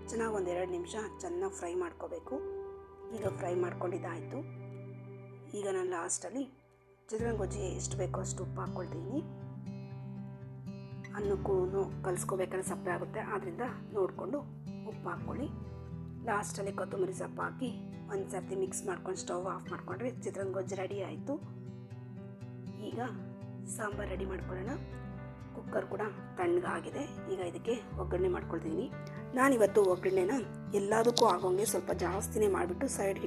ಚೆನ್ನಾಗಿ ಒಂದು ಎರಡು ನಿಮಿಷ ಚೆನ್ನಾಗಿ ಫ್ರೈ ಮಾಡ್ಕೋಬೇಕು. ಈಗ ಫ್ರೈ ಮಾಡ್ಕೊಂಡಿದ್ದಾಯಿತು. ಈಗ ನಾನು ಲಾಸ್ಟಲ್ಲಿ ಚಿತ್ರ ಗೊಜ್ಜಿ ಎಷ್ಟು ಬೇಕೋ ಅಷ್ಟು ಉಪ್ಪು ಹಾಕ್ಕೊಳ್ತೀನಿ. ಅನ್ನಕ್ಕೂ ಕಲಿಸ್ಕೋಬೇಕಾದ್ರೆ ಸಪ್ಪೆ ಆಗುತ್ತೆ. ಆದ್ದರಿಂದ ನೋಡಿಕೊಂಡು ಉಪ್ಪು ಹಾಕ್ಕೊಳ್ಳಿ. ಲಾಸ್ಟಲ್ಲಿ ಕೊತ್ತಂಬರಿ ಸೊಪ್ಪು ಹಾಕಿ ಒಂದು ಸರ್ತಿ ಮಿಕ್ಸ್ ಮಾಡ್ಕೊಂಡು ಸ್ಟವ್ ಆಫ್ ಮಾಡಿಕೊಂಡ್ರೆ ಚಿತ್ರಾನ್ನ ರೆಡಿ ಆಯಿತು. ಈಗ ಸಾಂಬಾರು ರೆಡಿ ಮಾಡ್ಕೊಳ್ಳೋಣ. ಕುಕ್ಕರ್ ಕೂಡ ತಣ್ಣಗಾಗಿದೆ. ಈಗ ಇದಕ್ಕೆ ಒಗ್ಗರಣೆ ಮಾಡ್ಕೊಳ್ತೀನಿ. ನಾನಿವತ್ತು ಒಗ್ಗರಣೆನ ಎಲ್ಲದಕ್ಕೂ ಆಗೋಂಗೆ ಸ್ವಲ್ಪ ಜಾಸ್ತಿನೇ ಮಾಡಿಬಿಟ್ಟು ಸೈಡ್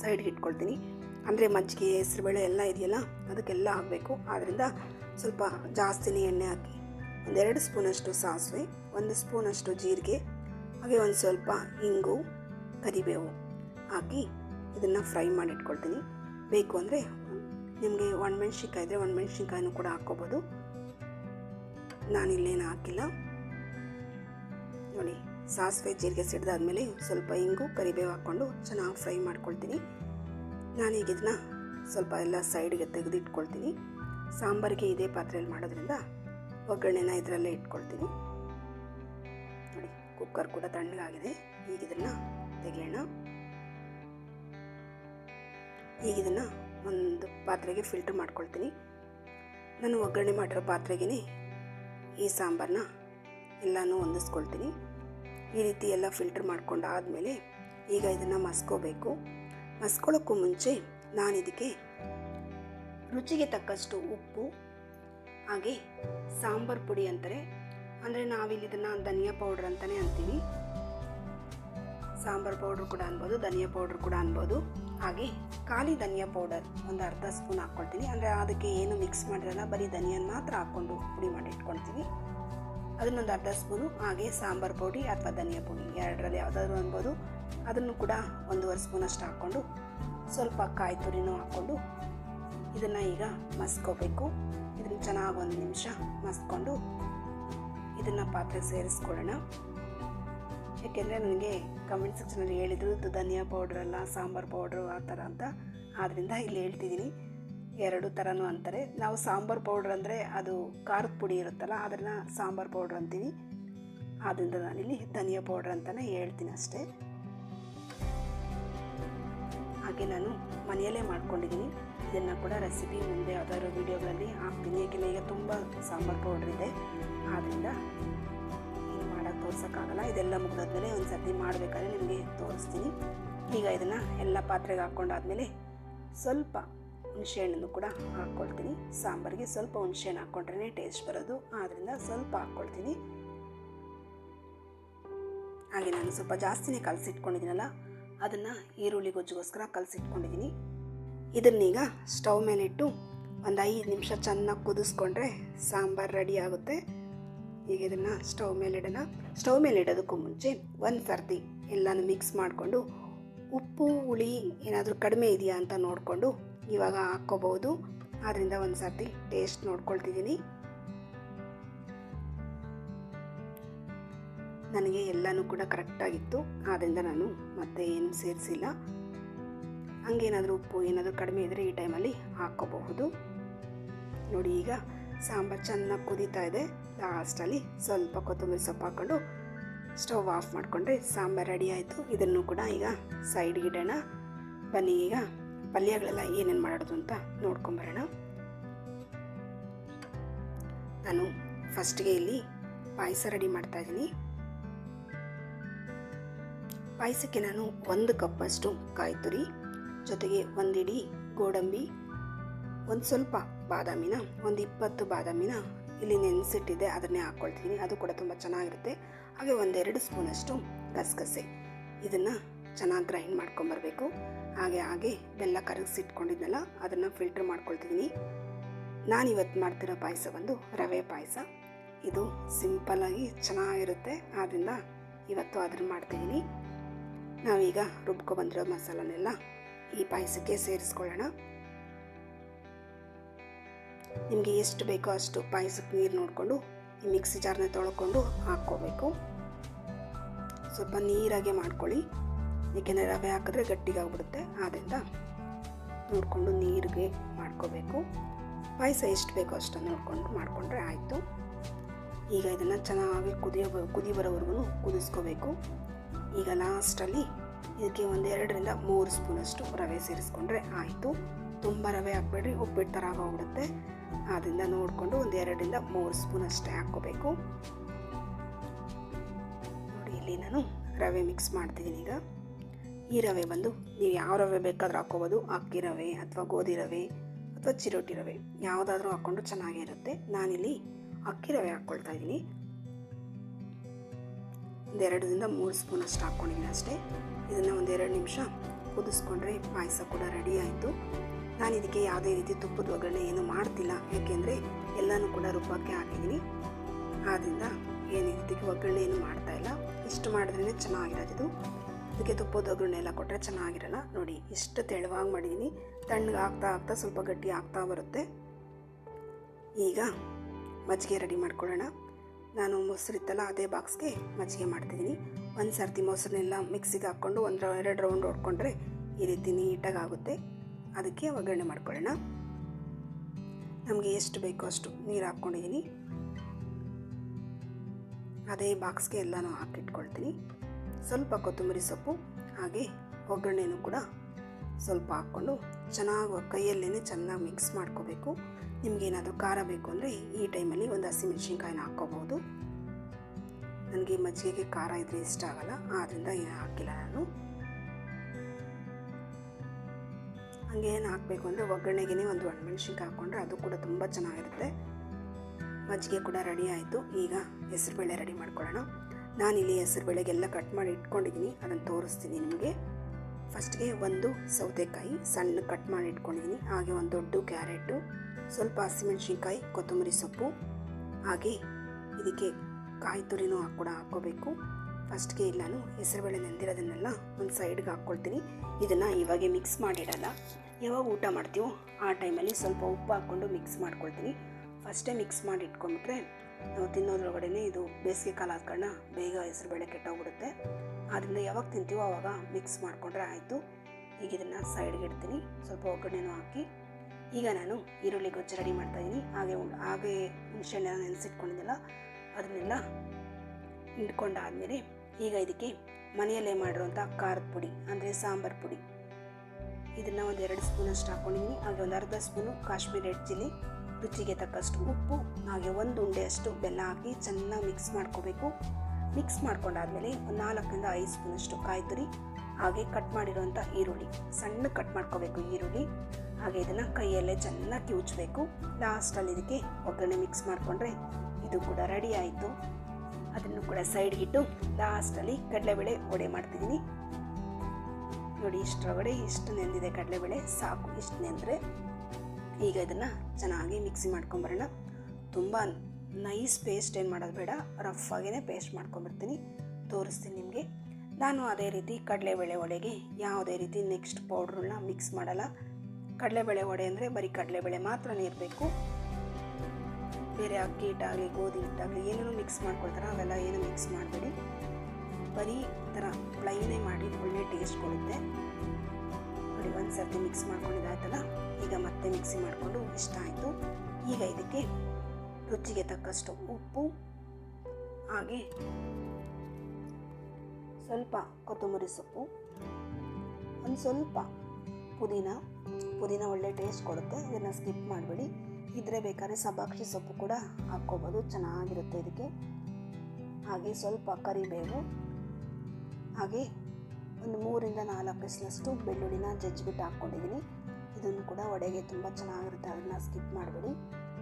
ಸೈಡ್ಗೆ ಇಟ್ಕೊಳ್ತೀನಿ ಅಂದರೆ ಮಜ್ಜಿಗೆ, ಹೆಸರುಬೇಳೆ ಎಲ್ಲ ಇದೆಯಲ್ಲ, ಅದಕ್ಕೆಲ್ಲ ಆಗಬೇಕು ಆದ್ದರಿಂದ ಸ್ವಲ್ಪ ಜಾಸ್ತಿನೇ ಎಣ್ಣೆ ಹಾಕಿ ಒಂದೆರಡು ಸ್ಪೂನಷ್ಟು ಸಾಸಿವೆ, ಒಂದು ಸ್ಪೂನಷ್ಟು ಜೀರಿಗೆ, ಹಾಗೆ ಒಂದು ಸ್ವಲ್ಪ ಇಂಗು, ಕರಿಬೇವು. ಹಾಕಿ ಇದನ್ನು ಫ್ರೈ ಮಾಡಿ ಇಟ್ಕೊಳ್ತೀನಿ ಬೇಕು ಅಂದರೆ ನಿಮಗೆ ಒಣಮೆಣ್ಸಿನ್ಕಾಯಿ ಇದ್ದರೆ ಒಣಮೆಣ್ಸಿನ್ಕಾಯಿನೂ ಕೂಡ ಹಾಕ್ಕೋಬೋದು. ನಾನಿಲ್ಲೇನು ಹಾಕಿಲ್ಲ. ನೋಡಿ, ಸಾಸಿವೆ ಜೀರಿಗೆ ಸಿಡ್ದಾದ್ಮೇಲೆ ಸ್ವಲ್ಪ ಇಂಗು, ಕರಿಬೇವು ಹಾಕ್ಕೊಂಡು ಚೆನ್ನಾಗಿ ಫ್ರೈ ಮಾಡ್ಕೊಳ್ತೀನಿ. ನಾನೀಗ ಇದನ್ನ ಸ್ವಲ್ಪ ಎಲ್ಲ ಸೈಡ್ಗೆ ತೆಗೆದಿಟ್ಕೊಳ್ತೀನಿ. ಸಾಂಬಾರಿಗೆ ಇದೇ ಪಾತ್ರೆಯಲ್ಲಿ ಮಾಡೋದ್ರಿಂದ ಒಗ್ಗರಣೆನ ಇದರಲ್ಲೇ ಇಟ್ಕೊಳ್ತೀನಿ. ನೋಡಿ, ಕುಕ್ಕರ್ ಕೂಡ ತಣ್ಣಗಾಗಿದೆ. ಈಗ ಇದನ್ನು ತೆಗೆಯೋಣ. ಈಗ ಇದನ್ನು ಒಂದು ಪಾತ್ರೆಗೆ ಫಿಲ್ಟರ್ ಮಾಡ್ಕೊಳ್ತೀನಿ. ನಾನು ಒಗ್ಗರಣೆ ಮಾಡಿರೋ ಪಾತ್ರೆಗೇ ಈ ಸಾಂಬಾರನ್ನ ಎಲ್ಲನೂ ಹೊಂದಿಸ್ಕೊಳ್ತೀನಿ. ಈ ರೀತಿ ಎಲ್ಲ ಫಿಲ್ಟರ್ ಮಾಡ್ಕೊಂಡು ಆದಮೇಲೆ ಈಗ ಇದನ್ನು ಮಸ್ಕೋಬೇಕು. ಮಸ್ಕೊಳ್ಳೋಕ್ಕೂ ಮುಂಚೆ ನಾನು ಇದಕ್ಕೆ ರುಚಿಗೆ ತಕ್ಕಷ್ಟು ಉಪ್ಪು, ಹಾಗೆ ಸಾಂಬಾರು ಪುಡಿ ಅಂತಾರೆ. ಅಂದರೆ ನಾವಿಲ್ಲಿ ಇದನ್ನು ಧನಿಯಾ ಪೌಡ್ರ್ ಅಂತಲೇ ಅಂತೀವಿ. ಸಾಂಬಾರು ಪೌಡ್ರ್ ಕೂಡ ಅನ್ಬೋದು, ಧನಿಯಾ ಪೌಡ್ರ್ ಕೂಡ ಅನ್ಬೋದು. ಹಾಗೆ ಖಾಲಿ ಧನಿಯಾ ಪೌಡರ್ ಒಂದು ಅರ್ಧ ಸ್ಪೂನ್ ಹಾಕ್ಕೊಳ್ತೀನಿ. ಅಂದರೆ ಅದಕ್ಕೆ ಏನು ಮಿಕ್ಸ್ ಮಾಡಿರಲ್ಲ, ಬರೀ ಧನಿಯನ್ನ ಮಾತ್ರ ಹಾಕ್ಕೊಂಡು ಪುಡಿ ಮಾಡಿ ಇಟ್ಕೊಳ್ತೀವಿ. ಅದನ್ನೊಂದು ಅರ್ಧ ಸ್ಪೂನು, ಹಾಗೆ ಸಾಂಬಾರು ಪುಡಿ ಅಥವಾ ಧನಿಯಾ ಪುಡಿ ಎರಡರಲ್ಲಿ ಯಾವುದಾದ್ರೂ ಅನ್ಬೋದು. ಅದನ್ನು ಕೂಡ ಒಂದೂವರೆ ಸ್ಪೂನಷ್ಟು ಹಾಕ್ಕೊಂಡು ಸ್ವಲ್ಪ ಕಾಯಿ ತುರಿನೂ ಹಾಕ್ಕೊಂಡು ಇದನ್ನು ಈಗ ಮಸ್ಕೋಬೇಕು. ಇದನ್ನು ಚೆನ್ನಾಗಿ ಒಂದು ನಿಮಿಷ ಮಸ್ಕೊಂಡು ಇದನ್ನು ಪಾತ್ರೆ ಸೇರಿಸ್ಕೊಳ್ಳೋಣ. ಏಕೆಂದರೆ ನನಗೆ ಕಮೆಂಟ್ ಸೆಕ್ಷನಲ್ಲಿ ಹೇಳಿದ್ರು, ಧನಿಯಾ ಪೌಡ್ರ್ ಅಲ್ಲ, ಸಾಂಬಾರು ಪೌಡ್ರು ಆ ಥರ ಅಂತ. ಆದ್ದರಿಂದ ಇಲ್ಲಿ ಹೇಳ್ತಿದ್ದೀನಿ. ಎರಡು ಥರನೂ ಅಂತಾರೆ. ನಾವು ಸಾಂಬಾರು ಪೌಡ್ರ್ ಅಂದರೆ ಅದು ಖಾರದ ಪುಡಿ ಇರುತ್ತಲ್ಲ, ಅದನ್ನು ಸಾಂಬಾರು ಪೌಡ್ರ್ ಅಂತೀವಿ. ಆದ್ದರಿಂದ ನಾನಿಲ್ಲಿ ಧನಿಯಾ ಪೌಡ್ರ್ ಅಂತಲೇ ಹೇಳ್ತೀನಿ ಅಷ್ಟೇ. ಹಾಗೆ ನಾನು ಮನೆಯಲ್ಲೇ ಮಾಡ್ಕೊಂಡಿದ್ದೀನಿ. ಇದನ್ನು ಕೂಡ ರೆಸಿಪಿ ಮುಂದೆ ಯಾವುದಾದ್ರು ವೀಡಿಯೋಗಳಲ್ಲಿ ಹಾಕ್ತೀನಿ. ಏಕೆಂದರೆ ಈಗ ತುಂಬ ಸಾಂಬಾರು ಪೌಡ್ರ್ ಇದೆ. ಆದ್ದರಿಂದ ಮಾಡೋಕ್ಕೆ ತೋರ್ಸೋಕ್ಕಾಗಲ್ಲ ಇದೆಲ್ಲ ಮುಗಿದಾದ್ಮೇಲೆ ಒಂದು ಸರ್ತಿ ಮಾಡಬೇಕಾದ್ರೆ ನಿಮಗೆ ತೋರಿಸ್ತೀನಿ. ಈಗ ಇದನ್ನು ಎಲ್ಲ ಪಾತ್ರೆಗೆ ಹಾಕ್ಕೊಂಡಾದ್ಮೇಲೆ ಸ್ವಲ್ಪ ಹುಣಸೆಹಣ್ಣನ್ನು ಕೂಡ ಹಾಕ್ಕೊಳ್ತೀನಿ ಸಾಂಬಾರಿಗೆ ಸ್ವಲ್ಪ ಹುಣಸೆಹಣ್ಣು ಹಾಕ್ಕೊಂಡ್ರೆ ಟೇಸ್ಟ್ ಬರೋದು. ಆದ್ದರಿಂದ ಸ್ವಲ್ಪ ಹಾಕ್ಕೊಳ್ತೀನಿ ಹಾಗೆ ನಾನು ಸ್ವಲ್ಪ ಜಾಸ್ತಿನೇ ಕಲಸಿಟ್ಕೊಂಡಿದ್ದೀನಲ್ಲ, ಅದನ್ನು ಈರುಳ್ಳಿ ಗೊಜ್ಜಿಗೋಸ್ಕರ ಕಲಸಿಟ್ಕೊಂಡಿದ್ದೀನಿ. ಇದನ್ನೀಗ ಸ್ಟವ್ ಮೇಲಿಟ್ಟು ಒಂದು ಐದು ನಿಮಿಷ ಚೆನ್ನಾಗಿ ಕುದಿಸ್ಕೊಂಡ್ರೆ ಸಾಂಬಾರು ರೆಡಿ ಆಗುತ್ತೆ. ಈಗ ಇದನ್ನು ಸ್ಟವ್ ಮೇಲೆ ಇಡೋಣ. ಸ್ಟವ್ ಮೇಲೆ ಇಡೋದಕ್ಕೂ ಮುಂಚೆ ಒಂದು ಸರ್ತಿ ಎಲ್ಲನೂ ಮಿಕ್ಸ್ ಮಾಡಿಕೊಂಡು ಉಪ್ಪು, ಹುಳಿ ಏನಾದರೂ ಕಡಿಮೆ ಇದೆಯಾ ಅಂತ ನೋಡಿಕೊಂಡು ಇವಾಗ ಹಾಕ್ಕೋಬಹುದು. ಆದ್ದರಿಂದ ಒಂದು ಸರ್ತಿ ಟೇಸ್ಟ್ ನೋಡ್ಕೊಳ್ತಿದ್ದೀನಿ. ನನಗೆ ಎಲ್ಲನೂ ಕೂಡ ಕರೆಕ್ಟಾಗಿತ್ತು ಆದ್ದರಿಂದ ನಾನು ಮತ್ತೆ ಏನು ಸೇರಿಸಿಲ್ಲ. ಹಂಗೇನಾದರೂ ಉಪ್ಪು ಏನಾದರೂ ಕಡಿಮೆ ಇದ್ದರೆ ಈ ಟೈಮಲ್ಲಿ ಹಾಕ್ಕೋಬಹುದು. ನೋಡಿ ಈಗ ಸಾಂಬಾರು ಚೆನ್ನಾಗಿ ಕುದೀತಾ ಇದೆ. ಲಾಸ್ಟಲ್ಲಿ ಸ್ವಲ್ಪ ಕೊತ್ತಂಬರಿ ಸೊಪ್ಪು ಹಾಕ್ಕೊಂಡು ಸ್ಟವ್ ಆಫ್ ಮಾಡಿಕೊಂಡ್ರೆ ಸಾಂಬಾರು ರೆಡಿ ಆಯಿತು. ಇದನ್ನು ಕೂಡ ಈಗ ಸೈಡ್ಗೆ ಇಡೋಣ ಬನ್ನಿ ಈಗ ಪಲ್ಯಗಳೆಲ್ಲ ಏನೇನು ಮಾಡೋದು ಅಂತ ನೋಡ್ಕೊಂಬರೋಣ. ನಾನು ಫಸ್ಟ್ಗೆ ಇಲ್ಲಿ ಪಾಯಸ ರೆಡಿ ಮಾಡ್ತಾ ಇದ್ದೀನಿ. ಪಾಯಸಕ್ಕೆ ನಾನು ಒಂದು ಕಪ್ಪಷ್ಟು ಕಾಯಿ ತುರಿ, ಜೊತೆಗೆ ಒಂದಿಡಿ ಗೋಡಂಬಿ, ಒಂದು ಸ್ವಲ್ಪ ಬಾದಾಮಿನ, ಒಂದು ಇಪ್ಪತ್ತು ಬಾದಾಮಿನ ಇಲ್ಲಿ ನೆನೆಸಿಟ್ಟಿದೆ, ಅದನ್ನೇ ಹಾಕ್ಕೊಳ್ತೀನಿ ಅದು ಕೂಡ ತುಂಬ ಚೆನ್ನಾಗಿರುತ್ತೆ. ಹಾಗೆ ಒಂದೆರಡು ಸ್ಪೂನಷ್ಟು ಗಸಗಸೆ. ಇದನ್ನು ಚೆನ್ನಾಗಿ ಗ್ರೈಂಡ್ ಮಾಡ್ಕೊಂಬರ್ಬೇಕು ಹಾಗೆ ಹಾಗೆ ಬೆಲ್ಲ ಕರಗಿಸಿಟ್ಕೊಂಡಿದ್ನಲ್ಲ, ಅದನ್ನು ಫಿಲ್ಟರ್ ಮಾಡ್ಕೊಳ್ತಿದ್ದೀನಿ ನಾನು ಇವತ್ತು ಮಾಡ್ತಿರೋ ಪಾಯಸ ಬಂದು ರವೆ ಪಾಯಸ. ಇದು ಸಿಂಪಲ್ಲಾಗಿ ಚೆನ್ನಾಗಿರುತ್ತೆ. ಆದ್ದರಿಂದ ಇವತ್ತು ಅದನ್ನು ಮಾಡ್ತಿದ್ದೀನಿ ನಾವೀಗ ರುಬ್ಕೊ ಬಂದಿರೋ ಮಸಾಲನೆಲ್ಲ ಈ ಪಾಯಸಕ್ಕೆ ಸೇರಿಸ್ಕೊಳ್ಳೋಣ. ನಿಮಗೆ ಎಷ್ಟು ಬೇಕೋ ಅಷ್ಟು ಪಾಯಸಕ್ಕೆ ನೀರು ನೋಡಿಕೊಂಡು ಈ ಮಿಕ್ಸಿ ಜಾರ್ನ ತೊಳ್ಕೊಂಡು ಹಾಕ್ಕೋಬೇಕು. ಸ್ವಲ್ಪ ನೀರಾಗೆ ಮಾಡ್ಕೊಳ್ಳಿ. ಏಕೆಂದರೆ ರವೆ ಹಾಕಿದ್ರೆ ಗಟ್ಟಿಗಾಗ್ಬಿಡುತ್ತೆ ಆದ್ದರಿಂದ ನೋಡಿಕೊಂಡು ನೀರಿಗೆ ಮಾಡ್ಕೋಬೇಕು. ಪಾಯಸ ಎಷ್ಟು ಬೇಕೋ ಅಷ್ಟು ನೋಡಿಕೊಂಡು ಮಾಡಿಕೊಂಡ್ರೆ ಆಯಿತು. ಈಗ ಇದನ್ನು ಚೆನ್ನಾಗಿ ಕುದಿಯೋ ಕುದಿ ಬರೋವರೆಗೂ ಕುದಿಸ್ಕೋಬೇಕು. ಈಗ ಲಾಸ್ಟಲ್ಲಿ ಇದಕ್ಕೆ ಒಂದು ಎರಡರಿಂದ ಮೂರು ಸ್ಪೂನಷ್ಟು ರವೆ ಸೇರಿಸ್ಕೊಂಡ್ರೆ ಆಯಿತು. ತುಂಬ ರವೆ ಹಾಕ್ಬೇಡ್ರಿ, ಉಪ್ಪಿಟ್ಟು ಥರ ಆಗೋಗ್ಬಿಡುತ್ತೆ. ಆದ್ದರಿಂದ ನೋಡಿಕೊಂಡು ಒಂದು ಎರಡರಿಂದ ಮೂರು ಸ್ಪೂನ್ ಅಷ್ಟೇ ಹಾಕ್ಕೋಬೇಕು. ನೋಡಿ, ಇಲ್ಲಿ ನಾನು ರವೆ ಮಿಕ್ಸ್ ಮಾಡ್ತಿದ್ದೀನಿ ಈಗ. ಈ ರವೆ ಬಂದು ನೀವು ಯಾವ ರವೆ ಬೇಕಾದರೂ ಹಾಕ್ಕೋಬೋದು. ಅಕ್ಕಿ ರವೆ ಅಥವಾ ಗೋಧಿ ರವೆ ಅಥವಾ ಚಿರೋಟಿ ರವೆ ಯಾವುದಾದ್ರೂ ಹಾಕ್ಕೊಂಡು ಚೆನ್ನಾಗಿರುತ್ತೆ. ನಾನಿಲ್ಲಿ ಅಕ್ಕಿ ರವೆ ಹಾಕ್ಕೊಳ್ತಾ ಇದ್ದೀನಿ. ಒಂದೆರಡರಿಂದ ಮೂರು ಸ್ಪೂನ್ ಅಷ್ಟು ಹಾಕ್ಕೊಂಡಿದ್ದೀನಿ ಅಷ್ಟೇ. ಇದನ್ನು ಒಂದೆರಡು ನಿಮಿಷ ಕುದಿಸ್ಕೊಂಡ್ರೆ ಪಾಯಸ ಕೂಡ ರೆಡಿ ಆಯಿತು. ನಾನು ಇದಕ್ಕೆ ಯಾವುದೇ ರೀತಿ ತುಪ್ಪದ ಒಗ್ಗರಣೆ ಏನು ಮಾಡ್ತಿಲ್ಲ. ಯಾಕೆಂದರೆ ಎಲ್ಲನೂ ಕೂಡ ರುಬ್ಬಕ್ಕೆ ಹಾಕಿದ್ದೀನಿ ಆದ್ದರಿಂದ ಏನು ಇದಕ್ಕೆ ಒಗ್ಗರಣೆ ಏನು ಮಾಡ್ತಾ ಇಲ್ಲ. ಇಷ್ಟು ಮಾಡಿದ್ರೇ ಚೆನ್ನಾಗಿರೋದು ಇದಕ್ಕೆ ತುಪ್ಪದ ಒಗ್ಗರಣೆ ಎಲ್ಲ ಕೊಟ್ಟರೆ ಚೆನ್ನಾಗಿರಲ್ಲ. ನೋಡಿ, ಇಷ್ಟು ತೆಳುವಾಗಿ ಮಾಡಿದ್ದೀನಿ ತಣ್ಣಗೆ ಆಗ್ತಾ ಆಗ್ತಾ ಸ್ವಲ್ಪ ಗಟ್ಟಿ ಆಗ್ತಾ ಬರುತ್ತೆ. ಈಗ ಮಜ್ಜಿಗೆ ರೆಡಿ ಮಾಡ್ಕೊಳ್ಳೋಣ. ನಾನು ಮೊಸರಿತ್ತಲ್ಲ, ಅದೇ ಬಾಕ್ಸ್ಗೆ ಮಜ್ಜಿಗೆ ಮಾಡ್ತಿದ್ದೀನಿ ಒಂದು ಸರ್ತಿ ಮೊಸರನ್ನೆಲ್ಲ ಮಿಕ್ಸಿಗೆ ಹಾಕ್ಕೊಂಡು ಒಂದು ಎರಡು ರೌಂಡ್ ಹೊಡ್ಕೊಂಡ್ರೆ ಈ ರೀತಿ ನೀಟಾಗಿ ಆಗುತ್ತೆ. ಅದಕ್ಕೆ ಒಗ್ಗರಣೆ ಮಾಡ್ಕೊಳ್ಳೋಣ. ನಮಗೆ ಎಷ್ಟು ಬೇಕೋ ಅಷ್ಟು ನೀರು ಹಾಕ್ಕೊಂಡಿದ್ದೀನಿ ಅದೇ ಬಾಕ್ಸ್ಗೆ ಎಲ್ಲನೂ ಹಾಕಿಟ್ಕೊಳ್ತೀನಿ. ಸ್ವಲ್ಪ ಕೊತ್ತಂಬರಿ ಸೊಪ್ಪು, ಹಾಗೆ ಒಗ್ಗರಣೆಯೂ ಕೂಡ ಸ್ವಲ್ಪ ಹಾಕ್ಕೊಂಡು ಚೆನ್ನಾಗಿ ಕೈಯಲ್ಲೇ ಚೆನ್ನಾಗಿ ಮಿಕ್ಸ್ ಮಾಡ್ಕೋಬೇಕು. ನಿಮಗೇನಾದರೂ ಖಾರ ಬೇಕು ಅಂದರೆ ಈ ಟೈಮಲ್ಲಿ ಒಂದು ಹಸಿಮೆಣ್ಸಿನ್ಕಾಯಿನ ಹಾಕ್ಕೋಬೋದು. ನನಗೆ ಮಜ್ಜಿಗೆಗೆ ಖಾರ ಇದ್ದರೆ ಇಷ್ಟ ಆಗಲ್ಲ ಆದ್ದರಿಂದ ಹಾಕಿಲ್ಲ ನಾನು. ಹಾಗೆ ಏನು ಹಾಕಬೇಕು ಅಂದರೆ ಒಗ್ಗರಣೆಗೆ ಒಂದು ಒಣಮೆಣ್ಸಿನ್ಕಾಯಿ ಹಾಕ್ಕೊಂಡ್ರೆ ಅದು ಕೂಡ ತುಂಬ ಚೆನ್ನಾಗಿರುತ್ತೆ. ಮಜ್ಜಿಗೆ ಕೂಡ ರೆಡಿ ಆಯಿತು. ಈಗ ಹೆಸರುಬೇಳೆ ರೆಡಿ ಮಾಡ್ಕೊಳ್ಳೋಣ. ನಾನಿಲ್ಲಿ ಹೆಸರುಬೇಳೆಗೆಲ್ಲ ಕಟ್ ಮಾಡಿ ಇಟ್ಕೊಂಡಿದ್ದೀನಿ. ಅದನ್ನು ತೋರಿಸ್ತೀನಿ ನಿಮಗೆ. ಫಸ್ಟ್ಗೆ ಒಂದು ಸೌತೆಕಾಯಿ ಸಣ್ಣ ಕಟ್ ಮಾಡಿ ಇಟ್ಕೊಂಡಿದ್ದೀನಿ. ಹಾಗೆ ಒಂದು ದೊಡ್ಡ ಕ್ಯಾರೆಟು, ಸ್ವಲ್ಪ ಹಸಿಮೆಣ್ಸಿನ್ಕಾಯಿ, ಕೊತ್ತಂಬರಿ ಸೊಪ್ಪು, ಹಾಗೆ ಇದಕ್ಕೆ ಕಾಯಿ ತುರಿನೂ ಕೂಡ ಹಾಕ್ಕೋಬೇಕು. ಫಸ್ಟ್ಗೆ ಇಲ್ಲ ನಾನು ಹೆಸರುಬೇಳೆ ನೆಂದಿರೋದನ್ನೆಲ್ಲ ಒಂದು ಸೈಡ್ಗೆ ಹಾಕ್ಕೊಳ್ತೀನಿ. ಇದನ್ನು ಇವಾಗೆ ಮಿಕ್ಸ್ ಮಾಡಿಡಲ್ಲ. ಯಾವಾಗ ಊಟ ಮಾಡ್ತೀವೋ ಆ ಟೈಮಲ್ಲಿ ಸ್ವಲ್ಪ ಉಪ್ಪು ಹಾಕ್ಕೊಂಡು ಮಿಕ್ಸ್ ಮಾಡ್ಕೊಳ್ತೀನಿ. ಫಸ್ಟೇ ಮಿಕ್ಸ್ ಮಾಡಿ ಇಟ್ಕೊಂಡ್ಬಿಟ್ರೆ ನಾವು ತಿನ್ನೋದ್ರೊಳಗಡೆ ಇದು ಬೇಸಿಗೆ ಕಾಲ ಹಾಕೋಣ ಬೇಗ ಹೆಸರು ಬೇಳೆ ಕೆಟ್ಟೋಗ್ಬಿಡುತ್ತೆ. ಆದ್ದರಿಂದ ಯಾವಾಗ ತಿಂತೀವೋ ಆವಾಗ ಮಿಕ್ಸ್ ಮಾಡಿಕೊಂಡ್ರೆ ಆಯಿತು. ಈಗ ಇದನ್ನು ಸೈಡ್ಗೆ ಇಡ್ತೀನಿ. ಸ್ವಲ್ಪ ಒಗ್ಗರಣೆನೂ ಹಾಕಿ. ಈಗ ನಾನು ಈರುಳ್ಳಿ ಗೊಜ್ಜು ರೆಡಿ ಮಾಡ್ತಾಯಿದ್ದೀನಿ ಹಾಗೆ ಹಾಗೆ ಹುಣಸೆಹಣ್ಣೆಲ್ಲ ನೆನೆಸಿಟ್ಕೊಂಡಿದ್ದೆಲ್ಲ ಅದನ್ನೆಲ್ಲ ಇಟ್ಕೊಂಡಾದ್ಮೇಲೆ ಈಗ ಇದಕ್ಕೆ ಮನೆಯಲ್ಲೇ ಮಾಡಿರುವಂಥ ಖಾರದ ಪುಡಿ, ಅಂದರೆ ಸಾಂಬಾರು ಪುಡಿ. ಇದನ್ನು ಒಂದು ಎರಡು ಸ್ಪೂನಷ್ಟು ಹಾಕ್ಕೊಂಡಿದ್ದೀನಿ ಹಾಗೆ ಒಂದು ಅರ್ಧ ಸ್ಪೂನು ಕಾಶ್ಮೀರಿ ರೆಡ್ ಚಿಲ್ಲಿ ರುಚಿಗೆ ತಕ್ಕಷ್ಟು ಉಪ್ಪು, ಹಾಗೆ ಒಂದು ಉಂಡೆಯಷ್ಟು ಬೆಲ್ಲ ಹಾಕಿ ಚೆನ್ನಾಗಿ ಮಿಕ್ಸ್ ಮಾಡ್ಕೋಬೇಕು. ಮಿಕ್ಸ್ ಮಾಡ್ಕೊಂಡಾದ್ಮೇಲೆ ಒಂದು ನಾಲ್ಕರಿಂದ ಐದು ಸ್ಪೂನಷ್ಟು ಕಾಯಿ ತುರಿ ಹಾಗೆ ಕಟ್ ಮಾಡಿರುವಂಥ ಈರುಳ್ಳಿ, ಸಣ್ಣ ಕಟ್ ಮಾಡ್ಕೋಬೇಕು ಈರುಳ್ಳಿ. ಹಾಗೆ ಇದನ್ನು ಕೈಯಲ್ಲೇ ಚೆನ್ನಾಗಿ ಕಿವುಚ್ಬೇಕು. ಲಾಸ್ಟಲ್ಲಿ ಇದಕ್ಕೆ ಒಗ್ಗರಣೆ ಮಿಕ್ಸ್ ಮಾಡಿಕೊಂಡ್ರೆ ಇದು ಕೂಡ ರೆಡಿ ಆಯಿತು. ಅದನ್ನು ಕೂಡ ಸೈಡ್ಗಿಟ್ಟು ಲಾಸ್ಟಲ್ಲಿ ಕಡಲೆಬೇಳೆ ಒಡೆ ಮಾಡ್ತಿದ್ದೀನಿ ನೋಡಿ, ಇಷ್ಟರೊಳಗಡೆ ಇಷ್ಟು ನೆಂದಿದೆ ಕಡಲೆಬೇಳೆ. ಸಾಕು, ಇಷ್ಟು ನೆಂದರೆ. ಈಗ ಇದನ್ನು ಚೆನ್ನಾಗಿ ಮಿಕ್ಸಿ ಮಾಡ್ಕೊಂಬರೋಣ. ತುಂಬ ನೈಸ್ ಪೇಸ್ಟ್ ಏನು ಮಾಡೋದು ಬೇಡ ರಫ್ ಆಗೇ ಪೇಸ್ಟ್ ಮಾಡ್ಕೊಂಬರ್ತೀನಿ. ತೋರಿಸ್ತೀನಿ ನಿಮಗೆ. ನಾನು ಅದೇ ರೀತಿ ಕಡಲೆಬೇಳೆ ಒಡೆಗೆ ಯಾವುದೇ ರೀತಿ ನೆಕ್ಸ್ಟ್ ಪೌಡ್ರನ್ನ ಮಿಕ್ಸ್ ಮಾಡಲ್ಲ. ಕಡಲೆಬೇಳೆ ಒಡೆ ಅಂದರೆ ಬರೀ ಕಡಲೆಬೇಳೆ ಮಾತ್ರನೇ ಇರಬೇಕು. ಬೇರೆ ಅಕ್ಕಿ ಹಿಟ್ಟಾಗಲಿ ಗೋಧಿ ಹಿಟ್ಟಾಗಲಿ, ಏನೇನೋ ಮಿಕ್ಸ್ ಮಾಡ್ಕೊಳ್ತಾರೆ ಅವೆಲ್ಲ ಏನು ಮಿಕ್ಸ್ ಮಾಡಬೇಡಿ. ಬರೀ ಥರ ಪ್ಲೈನೇ ಮಾಡಿ ಒಳ್ಳೆ ಟೇಸ್ಟ್ ಕೊಡುತ್ತೆ. ನೋಡಿ, ಒಂದು ಸರ್ತಿ ಮಿಕ್ಸ್ ಮಾಡ್ಕೊಂಡಿದ್ದಾಯ್ತಲ್ಲ ಈಗ ಮತ್ತೆ ಮಿಕ್ಸಿ ಮಾಡಿಕೊಂಡು ಇಷ್ಟ ಆಯಿತು. ಈಗ ಇದಕ್ಕೆ ರುಚಿಗೆ ತಕ್ಕಷ್ಟು ಉಪ್ಪು, ಹಾಗೆ ಸ್ವಲ್ಪ ಕೊತ್ತಂಬರಿ ಸೊಪ್ಪು, ಒಂದು ಸ್ವಲ್ಪ ಪುದೀನ. ಪುದೀನ ಒಳ್ಳೆ ಟೇಸ್ಟ್ ಕೊಡುತ್ತೆ. ಇದನ್ನು ಸ್ಕಿಪ್ ಮಾಡಬೇಡಿ. ಇದ್ರೆ ಬೇಕಾದ್ರೆ ಸಬಾಕ್ಷಿ ಸೊಪ್ಪು ಕೂಡ ಹಾಕ್ಕೋಬೋದು. ಚೆನ್ನಾಗಿರುತ್ತೆ ಇದಕ್ಕೆ. ಹಾಗೆ ಸ್ವಲ್ಪ ಕರಿಬೇವು. ಹಾಗೆ ಒಂದು ಮೂರಿಂದ ನಾಲ್ಕು ಬಿಸಿಲಷ್ಟು ಬೆಳ್ಳುಳ್ಳಿನ ಜಜ್ಜಿಬಿಟ್ಟು ಹಾಕ್ಕೊಂಡಿದ್ದೀನಿ. ಇದನ್ನು ಕೂಡ ವಡೆಗೆ ತುಂಬ ಚೆನ್ನಾಗಿರುತ್ತೆ, ಅದನ್ನು ಸ್ಕಿಪ್ ಮಾಡಬೇಡಿ.